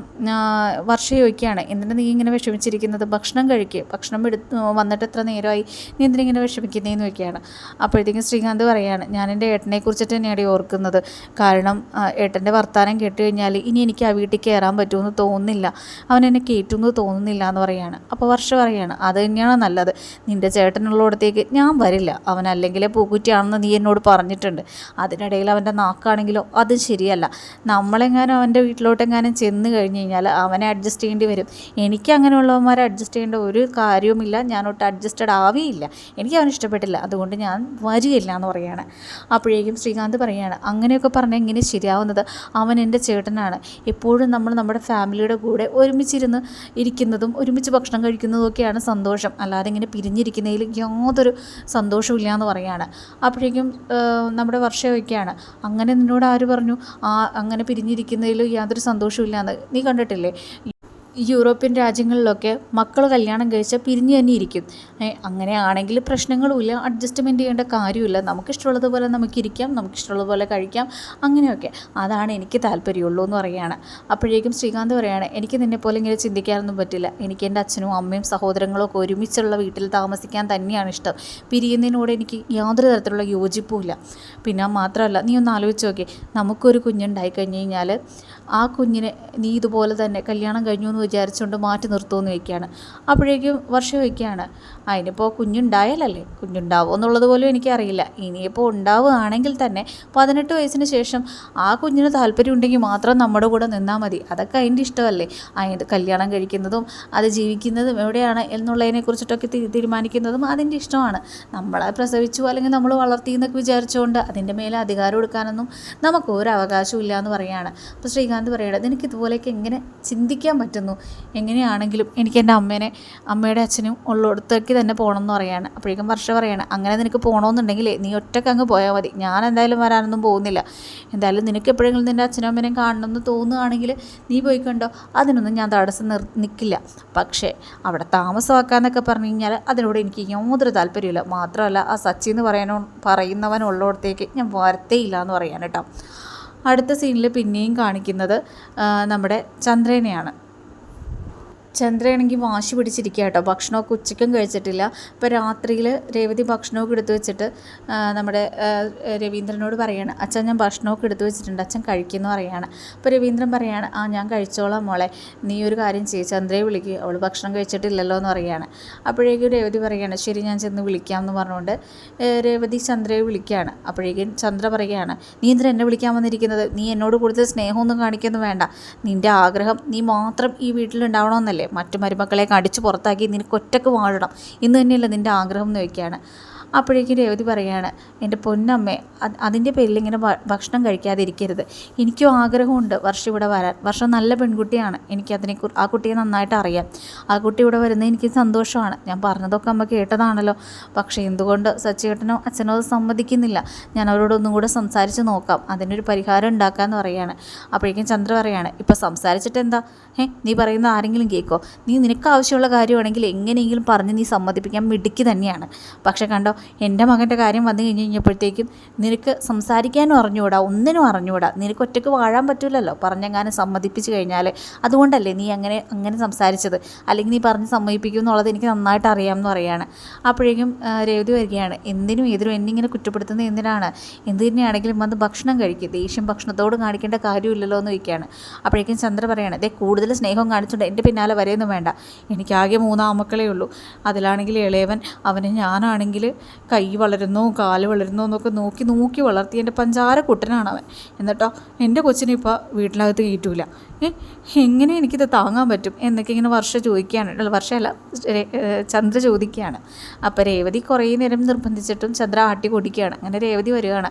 വർഷ ചോദിക്കുകയാണ് എന്തിനാ നീ ഇങ്ങനെ വിഷമിച്ചിരിക്കുന്നത്? ഭക്ഷണം കഴിക്കുക ഭക്ഷണം എടുത്ത് വന്നിട്ട് എത്ര നേരമായി? നീ എന്തിനിങ്ങനെ വിഷമിക്കുന്നതെന്ന് ചോദിക്കുകയാണ്. അപ്പോഴത്തേക്കും ശ്രീകാന്ത് പറയുകയാണ് ഞാൻ എന്റെ ഏട്ടനെ കുറിച്ചിട്ട് തന്നെയാണ് ഓർക്കുന്നത്. കാരണം ഏട്ടന്റെ വർത്തമാനം കേട്ട് കഴിഞ്ഞാൽ ഇനി എനിക്ക് ആ വീട്ടിൽ കയറാൻ പറ്റുമെന്ന് തോന്നുന്നില്ല. അവൻ എന്നെ കയറ്റുമെന്ന് തോന്നുന്നില്ല എന്ന് പറയുകയാണ് അപ്പോൾ വർഷ പറയുകയാണ് അത് തന്നെയാണ് നല്ലത്. നിന്റെ ചേട്ടനുള്ളിടത്തേക്ക് ഞാൻ വരില്ല. അവൻ അല്ലെങ്കിൽ പൂക്കുറ്റിയാണെന്ന് നീ എന്നോട് പറഞ്ഞിട്ടുണ്ട്. അതിനിടയിൽ അവന്റെ നാക്കാണെങ്കിലോ അതും ശരിയല്ല. നമ്മളെങ്ങാനും അവന്റെ വീട്ടിലോട്ടെങ്ങാനും ചെന്ന് കഴിഞ്ഞ് കഴിഞ്ഞാൽ അവനെ അഡ്ജസ്റ്റ് ചെയ്യേണ്ടി വരും. എനിക്ക് അങ്ങനെയുള്ളവന്മാരെ അഡ്ജസ്റ്റ് ചെയ്യേണ്ട ഒരു കാര്യവുമില്ല. ഞാനൊട്ട് അഡ്ജസ്റ്റഡ് ആവുകയില്ല എനിക്ക് അവൻ ഇഷ്ടപ്പെട്ടില്ല. അതുകൊണ്ട് ഞാൻ വരികയില്ല എന്ന് പറയുകയാണ്. അപ്പോഴേക്കും ശ്രീകാന്ത് പറയുകയാണ് അങ്ങനെയൊക്കെ പറഞ്ഞാൽ എങ്ങനെ ശരിയാവുന്നത്? അവൻ എന്റെ ചേട്ടനാണ്. എപ്പോഴും നമ്മൾ നമ്മുടെ ഫാമിലിയുടെ കൂടെ ഒരുമിച്ചിരുന്ന് ഇരിക്കുന്നതും ഒരുമിച്ച് ഭക്ഷണം കഴിക്കുന്നതും ഒക്കെയാണ് സന്തോഷം. അല്ലാതെ ഇങ്ങനെ പിരിഞ്ഞിരിക്കുന്നതിൽ യാതൊരു സന്തോഷമില്ല എന്ന് പറയാണ്. അപ്പോഴേക്കും നമ്മുടെ വർഷമൊക്കെയാണ് അങ്ങനെ നിന്നോട് ആര് പറഞ്ഞു? ആ അങ്ങനെ പിരിഞ്ഞിരിക്കുന്നതിലും യാതൊരു സന്തോഷമില്ല എന്ന് നീ കണ്ടിട്ടില്ലേ? യൂറോപ്യൻ രാജ്യങ്ങളിലൊക്കെ മക്കൾ കല്യാണം കഴിച്ചാൽ പിരിഞ്ഞു തന്നെ ഇരിക്കും. അങ്ങനെ അങ്ങനെയാണെങ്കിൽ പ്രശ്നങ്ങളുമില്ല അഡ്ജസ്റ്റ്മെന്റ് ചെയ്യേണ്ട കാര്യമില്ല. നമുക്കിഷ്ടമുള്ളതുപോലെ നമുക്കിരിക്കാം നമുക്കിഷ്ടമുള്ളതുപോലെ കഴിക്കാം അങ്ങനെയൊക്കെ. അതാണ് എനിക്ക് താല്പര്യമുള്ളൂ എന്ന് പറയുകയാണ്. അപ്പോഴേക്കും ശ്രീകാന്ത് പറയുകയാണ് എനിക്ക് നിന്നെ പോലെ ഇങ്ങനെ ചിന്തിക്കാനൊന്നും പറ്റില്ല. എനിക്ക് എന്റെ അച്ഛനും അമ്മയും സഹോദരങ്ങളും ഒക്കെ ഒരുമിച്ചുള്ള വീട്ടിൽ താമസിക്കാൻ തന്നെയാണ് ഇഷ്ടം. പിരിയുന്നതിനോട് എനിക്ക് യാതൊരു തരത്തിലുള്ള യോജിപ്പുമില്ല പിന്നെ മാത്രമല്ല നീ ഒന്ന് ആലോചിച്ച് നോക്കി നമുക്കൊരു കുഞ്ഞുണ്ടായി കഴിഞ്ഞ് കഴിഞ്ഞാൽ ആ കുഞ്ഞിനെ നീ ഇതുപോലെ തന്നെ കല്യാണം കഴിഞ്ഞു എന്ന് വിചാരിച്ചുകൊണ്ട് മാറ്റി നിർത്തുമെന്ന് വയ്ക്കുകയാണ്. അപ്പോഴേക്കും വർഷം വയ്ക്കുകയാണ്. അതിനിപ്പോൾ കുഞ്ഞുണ്ടായാലല്ലേ? കുഞ്ഞുണ്ടാവുമോ എന്നുള്ളത് പോലും എനിക്കറിയില്ല. ഇനിയിപ്പോൾ ഉണ്ടാവുകയാണെങ്കിൽ തന്നെ പതിനെട്ട് വയസ്സിന് ശേഷം ആ കുഞ്ഞിന് താല്പര്യം ഉണ്ടെങ്കിൽ മാത്രം നമ്മുടെ കൂടെ നിന്നാൽ മതി. അതൊക്കെ അതിന്റെ ഇഷ്ടമല്ലേ? അതിന്റെ കല്യാണം കഴിക്കുന്നതും അത് ജീവിക്കുന്നതും എവിടെയാണ് എന്നുള്ളതിനെ കുറിച്ചിട്ടൊക്കെ തീരുമാനിക്കുന്നതും അതിന്റെ ഇഷ്ടമാണ്. നമ്മളെ പ്രസവിച്ചു അല്ലെങ്കിൽ നമ്മൾ വളർത്തി എന്നൊക്കെ വിചാരിച്ചുകൊണ്ട് അതിന്റെ മേലെ അധികാരം എടുക്കാനൊന്നും നമുക്ക് ഒരു അവകാശവും ഇല്ല എന്ന് പറയുകയാണ് അപ്പോൾ ശ്രീകാന്ത് പറയണത് നിനക്ക് ഇതുപോലെയൊക്കെ എങ്ങനെ ചിന്തിക്കാൻ പറ്റുന്നു? എങ്ങനെയാണെങ്കിലും എനിക്ക് എന്റെ അമ്മേനെ അമ്മയുടെ അച്ഛനും ഉള്ളിടത്തേക്ക് തന്നെ പോകണം എന്ന് പറയാണ്. അപ്പോഴേക്കും വർഷ പറയാണ് അങ്ങനെ നിനക്ക് പോകണമെന്നുണ്ടെങ്കിലേ നീ ഒറ്റയ്ക്ക് അങ്ങ് പോയാൽ മതി. ഞാൻ എന്തായാലും വരാനൊന്നും പോകുന്നില്ല. എന്തായാലും നിനക്ക് എപ്പോഴെങ്കിലും നിന്റെ അച്ഛനും അമ്മേനെയും കാണണമെന്ന് തോന്നുകയാണെങ്കിൽ നീ പോയി കണ്ടോ അതിനൊന്നും ഞാൻ തടസ്സം നിർ നിൽക്കില്ല പക്ഷേ അവിടെ താമസമാക്കാന്നൊക്കെ പറഞ്ഞു കഴിഞ്ഞാൽ അതിനോട് എനിക്ക് യാതൊരു താല്പര്യമില്ല മാത്രമല്ല ആ സച്ചി എന്ന് പറയാനോ പറയുന്നവനുള്ളിടത്തേക്ക് ഞാൻ വരത്തേയില്ല എന്ന് പറയാൻ കേട്ടോ. അടുത്ത സീനിൽ പിന്നെയും കാണിക്കുന്നത് നമ്മുടെ ചന്ദ്രനെയാണ്. ചന്ദ്രയാണെങ്കിൽ വാശി പിടിച്ചിരിക്കുക കേട്ടോ. ഭക്ഷണമൊക്കെ ഉച്ചയ്ക്കും കഴിച്ചിട്ടില്ല. അപ്പോൾ രാത്രിയിൽ രേവതി ഭക്ഷണമൊക്കെ എടുത്തു വെച്ചിട്ട് നമ്മുടെ രവീന്ദ്രനോട് പറയാണ് അച്ഛൻ ഞാൻ ഭക്ഷണമൊക്കെ എടുത്തു വെച്ചിട്ടുണ്ട്. അച്ഛൻ കഴിക്കുന്നു പറയാണ്. അപ്പോൾ രവീന്ദ്രൻ പറയാണ് ആ ഞാൻ കഴിച്ചോളാം മോളെ. നീ ഒരു കാര്യം ചെയ്യും. ചന്ദ്രയെ വിളിക്കുക അവൾ ഭക്ഷണം കഴിച്ചിട്ടില്ലല്ലോ എന്ന് പറയാണ്. അപ്പോഴേക്കും രേവതി പറയാണ് ശരി ഞാൻ ചെന്ന് വിളിക്കാം എന്ന് പറഞ്ഞുകൊണ്ട് രേവതി ചന്ദ്രയെ വിളിക്കുകയാണ്. അപ്പോഴേക്കും ചന്ദ്ര പറയുകയാണ് നീ എന്തിനാ എന്നെ വിളിക്കാൻ വന്നിരിക്കുന്നത്? നീ എന്നോട് കൂടുതൽ സ്നേഹമൊന്നും കാണിക്കുന്നു വേണ്ട. നിന്റെ ആഗ്രഹം നീ മാത്രം ഈ വീട്ടിലുണ്ടാവണമെന്നല്ലേ? മറ്റു മരുമക്കളെ കടിച്ചു പുറത്താക്കി നിനക്ക് ഒറ്റയ്ക്ക് വാഴണം ഇന്ന് തന്നെയല്ല നിന്റെ ആഗ്രഹം എന്ന് ചോദിക്കുകയാണ്. അപ്പോഴേക്കും രേവതി പറയുകയാണ് എന്റെ പൊന്നമ്മേ അതിന്റെ പേരിൽ ഇങ്ങനെ ഭക്ഷണം കഴിക്കാതിരിക്കരുത്. എനിക്കും ആഗ്രഹമുണ്ട് വർഷം ഇവിടെ വരാൻ. വർഷം നല്ല പെൺകുട്ടിയാണ്. എനിക്ക് അതിനെ ആ കുട്ടിയെ നന്നായിട്ട് അറിയാം. ആ കുട്ടി ഇവിടെ വരുന്നത് എനിക്ക് സന്തോഷമാണ്. ഞാൻ പറഞ്ഞതൊക്കെ അമ്മ കേട്ടതാണല്ലോ. പക്ഷേ എന്തുകൊണ്ട് സച്ചിയേട്ടനോ അച്ഛനോ സമ്മതിക്കുന്നില്ല? ഞാൻ അവരോടൊന്നും കൂടെ സംസാരിച്ച് നോക്കാം. അതിനൊരു പരിഹാരം ഉണ്ടാക്കാമെന്ന് പറയുകയാണ് അപ്പോഴേക്കും ചന്ദ്ര പറയാണ് ഇപ്പോൾ സംസാരിച്ചിട്ട് എന്താ? ഏ നീ പറയുന്ന ആരെങ്കിലും കേൾക്കോ നീ നിനക്ക് ആവശ്യമുള്ള കാര്യമാണെങ്കിൽ എങ്ങനെയെങ്കിലും പറഞ്ഞ് നീ സമ്മതിപ്പിക്കാൻ മിടുക്കി തന്നെയാണ്. പക്ഷേ കണ്ടോ എന്റെ മകന്റെ കാര്യം വന്നു കഴിഞ്ഞ് കഴിഞ്ഞപ്പോഴത്തേക്കും നിനക്ക് സംസാരിക്കാനും അറിഞ്ഞുകൂടാ ഒന്നിനും അറിഞ്ഞുകൂടാ. നിനക്ക് ഒറ്റയ്ക്ക് വാഴാൻ പറ്റില്ലല്ലോ പറഞ്ഞെങ്ങാനും സമ്മതിപ്പിച്ച് കഴിഞ്ഞാൽ അതുകൊണ്ടല്ലേ നീ അങ്ങനെ അങ്ങനെ സംസാരിച്ചത്. അല്ലെങ്കിൽ നീ പറഞ്ഞ് സമ്മതിപ്പിക്കും എന്നുള്ളത് എനിക്ക് നന്നായിട്ട് അറിയാം എന്ന് പറയാണ്. അപ്പോഴേക്കും രേവതി വരികയാണ്. എന്തിനും ഏതിനും എന്നിങ്ങനെ കുറ്റപ്പെടുത്തുന്നത് എന്തിനാണ്? എന്ത് തന്നെയാണെങ്കിലും വന്ന് ഭക്ഷണം കഴിക്കും. ദേഷ്യം ഭക്ഷണത്തോട് കാണിക്കേണ്ട കാര്യമില്ലല്ലോ എന്ന് ചോദിക്കുകയാണ്. അപ്പോഴേക്കും ചന്ദ്ര പറയാണ് ഇതേ കൂടുതൽ സ്നേഹം കാണിച്ചുകൊണ്ട് എന്റെ പിന്നാലെ വരെയൊന്നും വേണ്ട. എനിക്കാകെ മൂന്നാമക്കളേ ഉള്ളൂ. അതിലാണെങ്കിൽ ഇളയവൻ അവന് ഞാനാണെങ്കിൽ കൈ വളരുന്നു കാൽ വളരുന്നു എന്നൊക്കെ നോക്കി നോക്കി വളർത്തി എന്റെ പഞ്ചാര കുട്ടനാണ് അവൻ. എന്നിട്ടോ എന്റെ കൊച്ചിനെ ഇപ്പോൾ വീട്ടിനകത്ത് കയറ്റൂല എങ്ങനെ എനിക്കിത് താങ്ങാൻ പറ്റും എന്നൊക്കെ ഇങ്ങനെ വർഷ ചോദിക്കുകയാണ്. വർഷമല്ല ചന്ദ്ര ചോദിക്കുകയാണ്. അപ്പോൾ രേവതി കുറേ നേരം നിർബന്ധിച്ചിട്ടും ചന്ദ്ര ആട്ടി കൊടിക്കുകയാണ് അങ്ങനെ രേവതി വരികയാണ്.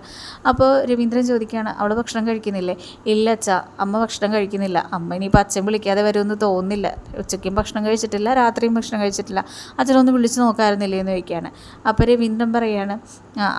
അപ്പോൾ രവീന്ദ്രൻ ചോദിക്കുകയാണ് അവൾ ഭക്ഷണം കഴിക്കുന്നില്ലേ? ഇല്ല അച്ഛ അമ്മ ഭക്ഷണം കഴിക്കുന്നില്ല. അമ്മ ഇനിയിപ്പോൾ അച്ഛൻ വിളിക്കാതെ വരുമെന്ന് തോന്നുന്നില്ല. ഉച്ചയ്ക്കും ഭക്ഷണം കഴിച്ചിട്ടില്ല രാത്രിയും ഭക്ഷണം കഴിച്ചിട്ടില്ല. അച്ഛനൊന്ന് വിളിച്ച് നോക്കാറുന്നില്ലേ? എന്ന് ചോദിക്കുകയാണ്. അപ്പോൾ രവീന്ദ്രൻ പറയുകയാണ്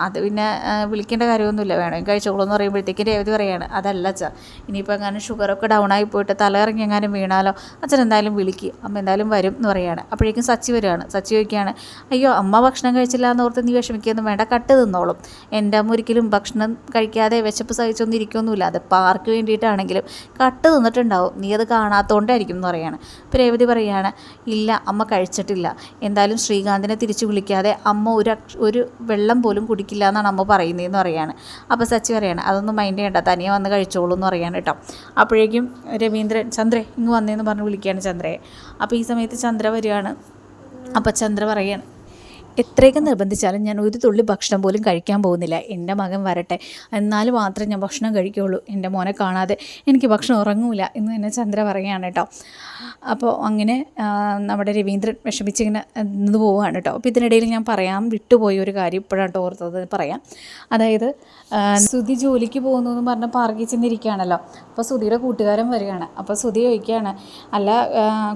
അത് പിന്നെ വിളിക്കേണ്ട കാര്യമൊന്നുമില്ല. വേണമെങ്കിൽ കഴിച്ചോളൂ എന്ന് പറയുമ്പോഴത്തേക്കും രേവതി പറയുകയാണ് അതല്ല അച്ഛ ഇനിയിപ്പോൾ അങ്ങനെ ഷുഗറൊക്കെ ഡൗൺ ആയി പോയിട്ട് തലയിറങ്ങി എങ്ങാനും വീണാലോ? അച്ഛൻ എന്തായാലും വിളിക്കുക അമ്മ എന്തായാലും വരും എന്ന് പറയുകയാണ്. അപ്പോഴേക്കും സച്ചി വരികയാണ് സച്ചി ചോദിക്കുകയാണ് അയ്യോ അമ്മ ഭക്ഷണം കഴിച്ചില്ല എന്ന് ഓർത്ത് നീ വിഷമിക്കുകയൊന്നും വേണ്ട കട്ട് തിന്നോളും. എന്റെ അമ്മ ഒരിക്കലും ഭക്ഷണം കഴിക്കാതെ വിശപ്പ് സഹിച്ചൊന്നും ഇരിക്കൊന്നുമില്ല അത് പാർക്ക് വേണ്ടിയിട്ടാണെങ്കിലും കട്ട് തിന്നിട്ടുണ്ടാവും. നീ അത് കാണാത്തോണ്ടായിരിക്കും എന്ന് പറയുകയാണ്. അപ്പോൾ രേവതി പറയുകയാണ് ഇല്ല അമ്മ കഴിച്ചിട്ടില്ല. എന്തായാലും ശ്രീകാന്തിനെ തിരിച്ചു വിളിക്കാതെ അമ്മ ഒരു ഒരു വെള്ളം പോലും കുടിക്കില്ല എന്നാണ് അമ്മ പറയുന്നതെന്ന് പറയുകയാണ്. അപ്പോൾ സച്ചി പറയാണ് അതൊന്നും മൈൻഡ് ചെയ്യണ്ട. തനിയെ വന്ന് കഴിച്ചോളൂ എന്ന് പറയാണ് കേട്ടോ. അപ്പോഴേക്കും രവീന്ദ്രൻ ചന്ദ്രേ ഇങ്ങ് വന്നേന്ന് പറഞ്ഞ് വിളിക്കുകയാണ് ചന്ദ്രയെ. അപ്പോൾ ഈ സമയത്ത് ചന്ദ്ര വരികയാണ്. അപ്പം ചന്ദ്ര പറയാണ് എത്രയൊക്കെ നിർബന്ധിച്ചാലും ഞാൻ ഒരു തുള്ളി ഭക്ഷണം പോലും കഴിക്കാൻ പോകുന്നില്ല. എന്റെ മകൻ വരട്ടെ. എന്നാൽ മാത്രമേ ഞാൻ ഭക്ഷണം കഴിക്കുകയുള്ളൂ എന്റെ മോനെ കാണാതെ എനിക്ക് ഭക്ഷണം ഉറങ്ങൂല എന്ന് തന്നെ ചന്ദ്ര പറയുകയാണ് കേട്ടോ. അപ്പോൾ അങ്ങനെ നമ്മുടെ രവീന്ദ്രൻ വിഷമിച്ചിങ്ങനെ നിന്ന് പോവുകയാണ് കേട്ടോ. അപ്പോൾ ഇതിനിടയിൽ ഞാൻ പറയാം വിട്ടുപോയ ഒരു കാര്യം ഇപ്പോഴാണ് ഓർത്തത് പറയാം. അതായത് സുധി ജോലിക്ക് പോകുന്നു എന്ന് പറഞ്ഞ് പാർക്കിൽ ചെന്നിരിക്കുകയാണല്ലോ. അപ്പോൾ സുധിയുടെ കൂട്ടുകാരൻ വരികയാണ്. അപ്പോൾ സുധി ചോദിക്കുകയാണ് അല്ല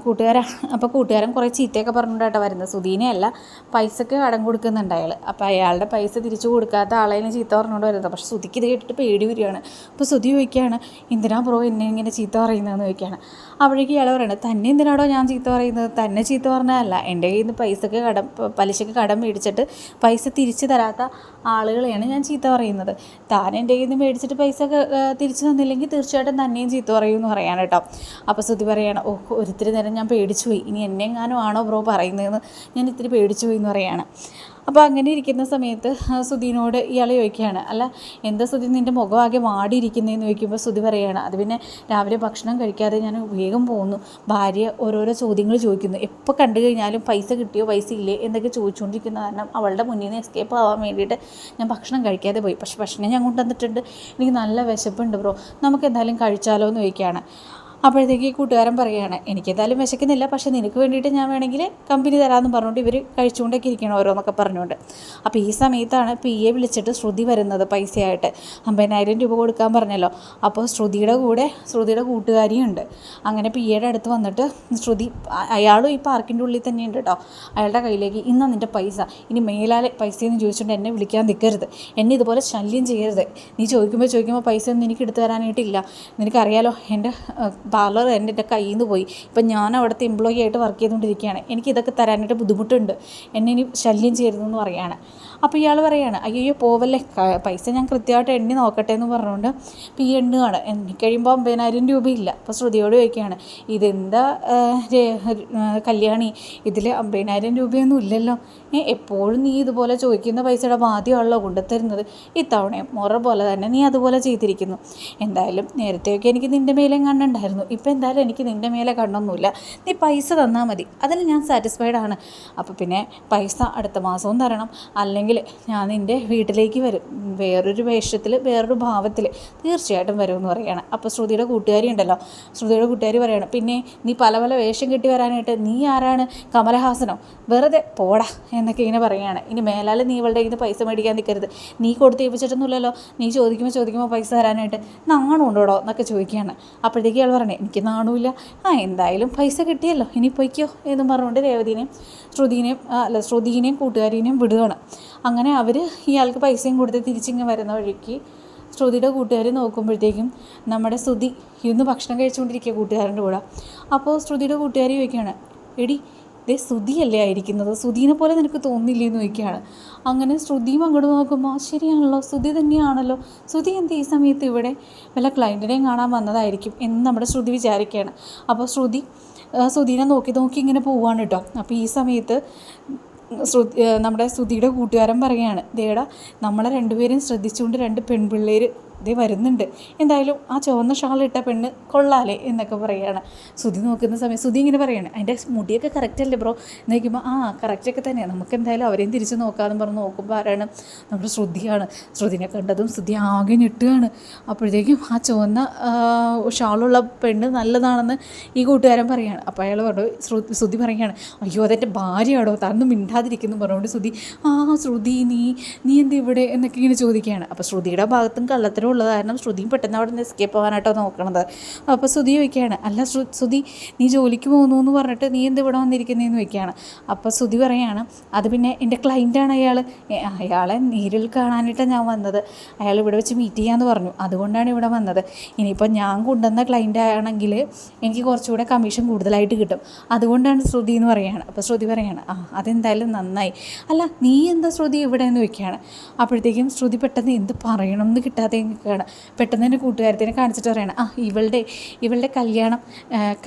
കൂട്ടുകാരൻ അപ്പോൾ കൂട്ടുകാരൻ കുറേ ചീത്തയൊക്കെ പറഞ്ഞിട്ടാണ് വരുന്നത്. സുധീനെ അല്ല പൈസക്ക് പൈസക്ക് കടം കൊടുക്കുന്നുണ്ട് അയാൾ അപ്പോൾ അയാളുടെ പൈസ തിരിച്ചു കൊടുക്കാത്ത ആളെ ചീത്ത പറഞ്ഞുകൊണ്ട് വരുന്നത്. പക്ഷെ ശ്രുതിക്ക് ഇത് കേട്ടിട്ട് പേടി വരികയാണ്. അപ്പോൾ ശ്രുതി ചോദിക്കുകയാണ് എന്തിനാ പ്രോ എന്നെ ഇങ്ങനെ ചീത്ത പറയുന്നതെന്ന്? ചോദിക്കുകയാണ്. അപ്പോഴേക്ക് ഇയാൾ പറയുന്നത് തന്നെ എന്തിനാടോ ഞാൻ ചീത്ത പറയുന്നത്? തന്നെ ചീത്ത പറഞ്ഞതല്ല. എന്റെ കയ്യിൽ നിന്ന് പൈസക്ക് കടം പലിശക്ക് കടം മേടിച്ചിട്ട് പൈസ തിരിച്ചു തരാത്ത ആളുകളെയാണ് ഞാൻ ചീത്ത പറയുന്നത്. താൻ എന്റെ കയ്യിൽ നിന്ന് മേടിച്ചിട്ട് പൈസ തിരിച്ചു തന്നില്ലെങ്കിൽ തീർച്ചയായിട്ടും തന്നെയും ചീത്ത പറയുമെന്ന് പറയാൻ കേട്ടോ. അപ്പോൾ ശ്രുതി പറയാണ് ഓ ഒരിത്തിരി നേരം ഞാൻ പേടിച്ചു പോയി. ഇനി എന്നെങ്ങാനും ആണോ ബ്രോ പറയുന്നതെന്ന്? ഞാൻ ഇത്തിരി പേടിച്ചു പോയി എന്ന് പറയാണ്. അപ്പോൾ അങ്ങനെ ഇരിക്കുന്ന സമയത്ത് സുധീനോട് ഇയാൾ ചോദിക്കുകയാണ് അല്ല എന്താ സുധി നിന്റെ മുഖമാകെ വാടിയിരിക്കുന്നതെന്ന് ചോദിക്കുമ്പോൾ സുധി പറയുകയാണ് അത് പിന്നെ രാവിലെ ഭക്ഷണം കഴിക്കാതെ ഞാൻ വേഗം പോകുന്നു ഭാര്യ ഓരോരോ ചോദ്യങ്ങൾ ചോദിക്കുന്നു. എപ്പോൾ കണ്ടു കഴിഞ്ഞാലും പൈസ കിട്ടിയോ പൈസ ഇല്ലേ എന്നൊക്കെ ചോദിച്ചുകൊണ്ടിരിക്കുന്ന കാരണം അവളുടെ മുന്നിൽ നിന്ന് എസ്കേപ്പ് ആവാൻ വേണ്ടിയിട്ട് ഞാൻ ഭക്ഷണം കഴിക്കാതെ പോയി. പക്ഷേ ഭക്ഷണം ഞാൻ കൊണ്ടുവന്നിട്ടുണ്ട്. എനിക്ക് നല്ല വിശപ്പുണ്ട് ബ്രോ. നമുക്ക് എന്തായാലും കഴിച്ചാലോ എന്ന് ചോദിക്കുകയാണ്. അപ്പോഴത്തേക്ക് ഈ കൂട്ടുകാരൻ പറയുകയാണ് എനിക്കെന്തായാലും വിശക്കുന്നില്ല പക്ഷേ നിനക്ക് വേണ്ടിയിട്ട് ഞാൻ വേണമെങ്കിൽ കമ്പനി തരാമെന്ന് പറഞ്ഞുകൊണ്ട് ഇവർ കഴിച്ചുകൊണ്ടൊക്കെ ഇരിക്കണം ഓരോന്നൊക്കെ പറഞ്ഞുകൊണ്ട്. അപ്പോൾ ഈ സമയത്താണ് പി എ വിളിച്ചിട്ട് ശ്രുതി വരുന്നത് പൈസയായിട്ട്. അമ്പതിനായിരം രൂപ കൊടുക്കാൻ പറഞ്ഞല്ലോ. അപ്പോൾ ശ്രുതിയുടെ കൂടെ ശ്രുതിയുടെ കൂട്ടുകാരിയും ഉണ്ട് അങ്ങനെ പി എയുടെ അടുത്ത് വന്നിട്ട് ശ്രുതി അയാളും ഈ പാർക്കിന്റെ ഉള്ളിൽ തന്നെ ഉണ്ട് കേട്ടോ. അയാളുടെ കയ്യിലേക്ക് ഇന്ന് നിന്റെ പൈസ. ഇനി മേലാലെ പൈസയെന്ന് ചോദിച്ചുകൊണ്ട് എന്നെ വിളിക്കാൻ നിൽക്കരുത് എന്നെ ഇതുപോലെ ശല്യം ചെയ്യരുത്. നീ ചോദിക്കുമ്പോൾ ചോദിക്കുമ്പോൾ പൈസ ഒന്നും എനിക്ക് എടുത്തു തരാനായിട്ടില്ല. നിനക്കറിയാലോ എന്റെ പാർലർ എന്റെ എന്റെ കയ്യിൽ നിന്ന് പോയി. ഇപ്പം ഞാൻ അവിടുത്തെ എംപ്ലോയി ആയിട്ട് വർക്ക് ചെയ്തുകൊണ്ടിരിക്കുകയാണ്. എനിക്ക് ഇതൊക്കെ തരാനായിട്ട് ബുദ്ധിമുട്ടുണ്ട്. എന്നെ ഇനി ശല്യം ചെയ്യരുതെന്ന് പറയുകയാണ് അപ്പോൾ ഇയാൾ പറയുകയാണ് അയ്യോ പോവല്ലേ പൈസ ഞാൻ കൃത്യമായിട്ട് എണ്ണി നോക്കട്ടെ എന്ന് പറഞ്ഞുകൊണ്ട് ഈ എണ്ണുകയാണ് എണ്ണി കഴിയുമ്പോൾ അമ്പതിനായിരം രൂപയില്ല. അപ്പോൾ ശ്രുതിയോട് ചോദിക്കുകയാണ് ഇതെന്താ കല്യാണി? ഇതിൽ അമ്പതിനായിരം രൂപയൊന്നും ഇല്ലല്ലോ. എപ്പോഴും നീ ഇതുപോലെ ചോദിക്കുന്ന പൈസയുടെ ബാധ്യമാണല്ലോ കൊണ്ടുത്തരുന്നത്. ഇത്തവണയും മുറ പോലെ തന്നെ നീ അതുപോലെ ചെയ്തിരിക്കുന്നു. എന്തായാലും നേരത്തെയൊക്കെ എനിക്ക് നിന്റെ മേലെ കണ്ണുണ്ടായിരുന്നു. ഇപ്പോൾ എന്തായാലും എനിക്ക് നിന്റെ മേലെ കണ്ണൊന്നുമില്ല. നീ പൈസ തന്നാൽ മതി. അതിൽ ഞാൻ സാറ്റിസ്ഫൈഡ് ആണ്. അപ്പോൾ പിന്നെ പൈസ അടുത്ത മാസവും തരണം. അല്ലെങ്കിൽ ഞാൻ നിന്റെ വീട്ടിലേക്ക് വരും. വേറൊരു വേഷത്തിൽ വേറൊരു ഭാവത്തിൽ തീർച്ചയായിട്ടും വരുമെന്ന് പറയുകയാണ് അപ്പോൾ ശ്രുതിയുടെ കൂട്ടുകാരി ഉണ്ടല്ലോ. ശ്രുതിയുടെ കൂട്ടുകാരി പറയുകയാണ് പിന്നെ നീ പല പല വേഷം കെട്ടി വരാനായിട്ട് നീ ആരാണ്? കമലഹാസനോ? വെറുതെ പോടാ എന്നൊക്കെ ഇങ്ങനെ പറയുകയാണ് ഇനി മേലാൽ നീ ഇവളുടെ ഇന്ന് പൈസ മേടിക്കാൻ നിൽക്കരുത്. നീ കൊടുത്ത് ഏൽപ്പിച്ചിട്ടൊന്നുമില്ലല്ലോ. നീ ചോദിക്കുമ്പോൾ ചോദിക്കുമ്പോൾ പൈസ തരാനായിട്ട് നാണം ഉണ്ടോടോ? എന്നൊക്കെ ചോദിക്കുകയാണ്. അപ്പോഴത്തേക്ക് ഇയാൾ പറയണേ എനിക്ക് നാണൂല്ല ആ എന്തായാലും പൈസ കിട്ടിയല്ലോ. ഇനി പൊയ്ക്കോ എന്നും പറഞ്ഞുകൊണ്ട് രേവതിനെയും ശ്രുതിനെയും അല്ല ശ്രുതിനെയും കൂട്ടുകാരിനെയും വിടുകയാണ് അങ്ങനെ അവർ ഇയാൾക്ക് പൈസയും കൊടുത്ത് തിരിച്ചിങ്ങ് വരുന്ന വഴിക്ക് ശ്രുതിയുടെ കൂട്ടുകാർ നോക്കുമ്പോഴത്തേക്കും നമ്മുടെ ശ്രുതി ഇന്ന് ഭക്ഷണം കഴിച്ചുകൊണ്ടിരിക്കുക കൂട്ടുകാരന്റെ കൂടെ. അപ്പോൾ ശ്രുതിയുടെ കൂട്ടുകാർ ചോദിക്കുകയാണ് എടി ദേ ശ്രുതിയല്ലേ ആയിരിക്കുന്നത്? ശ്രുതിനെ പോലെ നിനക്ക് തോന്നില്ലേ എന്ന് ചോദിക്കുകയാണ്. അങ്ങനെ ശ്രുതിയും അങ്ങോട്ട് നോക്കുമ്പോൾ "ആ, ശരിയാണല്ലോ ശ്രുതി തന്നെയാണല്ലോ. ശ്രുതി എന്ത് ഈ സമയത്ത് ഇവിടെ വല്ല ക്ലയന്റിനെയും കാണാൻ വന്നതായിരിക്കും? എന്ന് നമ്മുടെ ശ്രുതി വിചാരിക്കുകയാണ്. അപ്പോൾ ശ്രുതി ശ്രുതിനെ നോക്കി നോക്കി ഇങ്ങനെ പോവാണ് കേട്ടോ. അപ്പോൾ ഈ സമയത്ത് ശ്രുതി നമ്മുടെ ശ്രുതിയുടെ കൂട്ടുകാരൻ പറയുകയാണ് ദേടാ നമ്മളെ രണ്ടുപേരും ശ്രദ്ധിച്ചുകൊണ്ട് രണ്ട് പെൺപിള്ളേർ ഇതേ വരുന്നുണ്ട്. എന്തായാലും ആ ചുവന്ന ഷാളിട്ട പെണ്ണ് കൊള്ളാലേ എന്നൊക്കെ പറയുകയാണ് സുതി നോക്കുന്ന സമയം സുതി ഇങ്ങനെ പറയാണ് അതിന്റെ മുടിയൊക്കെ കറക്റ്റ് അല്ലേ ബ്രോ എന്ന് ചോദിക്കുമ്പോൾ ആ കറക്റ്റൊക്കെ തന്നെയാണ് നമുക്ക് എന്തായാലും അവരെയും തിരിച്ച് നോക്കാമെന്ന് പറഞ്ഞ് നോക്കുമ്പോൾ ആരാണ്? നമ്മുടെ ശ്രുതിയാണ്. ശ്രുതിനെ കണ്ടതും ശ്രുതി ആകെ ഞെട്ടുകയാണ്. അപ്പോഴത്തേക്കും ആ ചുവന്ന ഷാളുള്ള പെണ്ണ് നല്ലതാണെന്ന് ഈ കൂട്ടുകാരൻ പറയുകയാണ് അപ്പോൾ അയാൾ പറഞ്ഞു ശ്രു- ശ്രുതി പറയുകയാണ് അയ്യോ അതെന്റെ ഭാര്യയാടോ? തന്നു മിണ്ടാതിരിക്കുന്നു. പറഞ്ഞുകൊണ്ട് ശ്രുതി ആ ശ്രുതി നീ നീ എന്ത് ഇവിടെ എന്നൊക്കെ ഇങ്ങനെ ചോദിക്കുകയാണ്. അപ്പോൾ ശ്രുതിയുടെ ഭാഗത്തും കള്ളത്തരം ഉള്ളത് കാരണം ശ്രുതിയും പെട്ടെന്ന് അവിടെ നിന്ന് എസ്കേപ്പ് ആവാനായിട്ടോ നോക്കണത്. അപ്പോൾ ശ്രുതി ചോദിക്കുകയാണ് അല്ല ശ്രു ശ്രുതി നീ ജോലിക്ക് പോകുന്നു എന്ന് പറഞ്ഞിട്ട് നീ എന്ത് ഇവിടെ വന്നിരിക്കുന്നതെന്ന് ചോദിക്കുകയാണ്. അപ്പോൾ ശ്രുതി പറയാണ് അത് പിന്നെ എന്റെ ക്ലയന്റാണ് അയാൾ അയാളെ. നേരിൽ കാണാനായിട്ടാണ് ഞാൻ വന്നത്. അയാൾ ഇവിടെ വെച്ച് മീറ്റ് ചെയ്യാമെന്ന് പറഞ്ഞു. അതുകൊണ്ടാണ് ഇവിടെ വന്നത്. ഇനിയിപ്പോൾ ഞാൻ കൊണ്ടുവന്ന ക്ലയന്റ് ആണെങ്കിൽ എനിക്ക് കുറച്ചുകൂടെ കമ്മീഷൻ കൂടുതലായിട്ട് കിട്ടും. അതുകൊണ്ടാണ് ശ്രുതി എന്ന് പറയുകയാണ് അപ്പോൾ ശ്രുതി പറയുകയാണ് ആ അതെന്തായാലും നന്നായി. അല്ല നീ എന്താ ശ്രുതി ഇവിടെ? എന്ന് വയ്ക്കുകയാണ് അപ്പോഴത്തേക്കും ശ്രുതി പെട്ടെന്ന് എന്ത് പറയണം എന്ന് കിട്ടാതെ നിൽക്കുകയാണ് പെട്ടെന്ന് തന്നെ കൂട്ടുകാരത്തിനെ കാണിച്ചിട്ട് പറയണം ആ ഇവളുടെ ഇവളുടെ കല്യാണം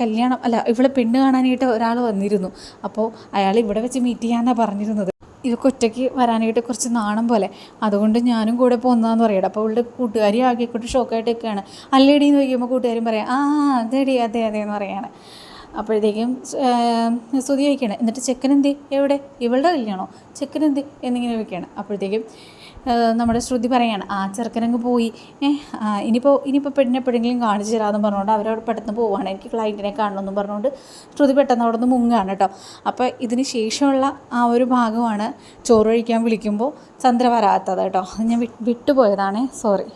കല്യാണം അല്ല ഇവളെ പെണ്ണ് കാണാനായിട്ട് ഒരാൾ വന്നിരുന്നു. അപ്പോൾ അയാൾ ഇവിടെ വെച്ച് മീറ്റ് ചെയ്യാമെന്നാണ് പറഞ്ഞിരുന്നത്. ഇതൊക്കെ ഒറ്റയ്ക്ക് വരാനായിട്ട് കുറച്ച് നാണം പോലെ. അതുകൊണ്ട് ഞാനും കൂടെ പോകുന്നതെന്ന് പറയട്ടെ അപ്പോൾ അവളുടെ കൂട്ടുകാരി ആകെക്കൂട്ട് ഷോക്കായിട്ട് നിൽക്കുകയാണ്. അല്ലേടി എന്ന് ചോദിക്കുമ്പോൾ കൂട്ടുകാരും പറയാം ആ അതെടി അതെ അതെ എന്ന് പറയാണ്. അപ്പോഴത്തേക്കും സ്തുതി വയ്ക്കുകയാണ് എന്നിട്ട് ചെക്കൻ എന്ത് എവിടെ? ഇവളുടെ കല്യാണോ? ചെക്കൻ എന്ത് എന്നിങ്ങനെ വയ്ക്കുകയാണ് അപ്പോഴത്തേക്കും നമ്മുടെ ശ്രുതി പറയാണ് ആ ചെറുക്കനങ്ങ് പോയി. ഇനിയിപ്പോൾ ഇനിയിപ്പോൾ പെണ്ണിനെ എപ്പോഴെങ്കിലും കാണിച്ചു തരാമെന്ന് പറഞ്ഞുകൊണ്ട് അവരവിടെ പെട്ടെന്ന് പോവുകയാണ് എനിക്ക് ക്ലയന്റിനെ കാണണമെന്ന് പറഞ്ഞുകൊണ്ട് ശ്രുതി പെട്ടെന്ന് അവിടെ നിന്ന് മുങ്ങുകയാണ് കേട്ടോ. അപ്പോൾ ഇതിന് ശേഷമുള്ള ആ ഒരു ഭാഗമാണ് ചോറ് കഴിക്കാൻ വിളിക്കുമ്പോൾ ചന്ദ്ര വരാത്തത് കേട്ടോ. അത് ഞാൻ വിട്ടുപോയതാണേ. സോറി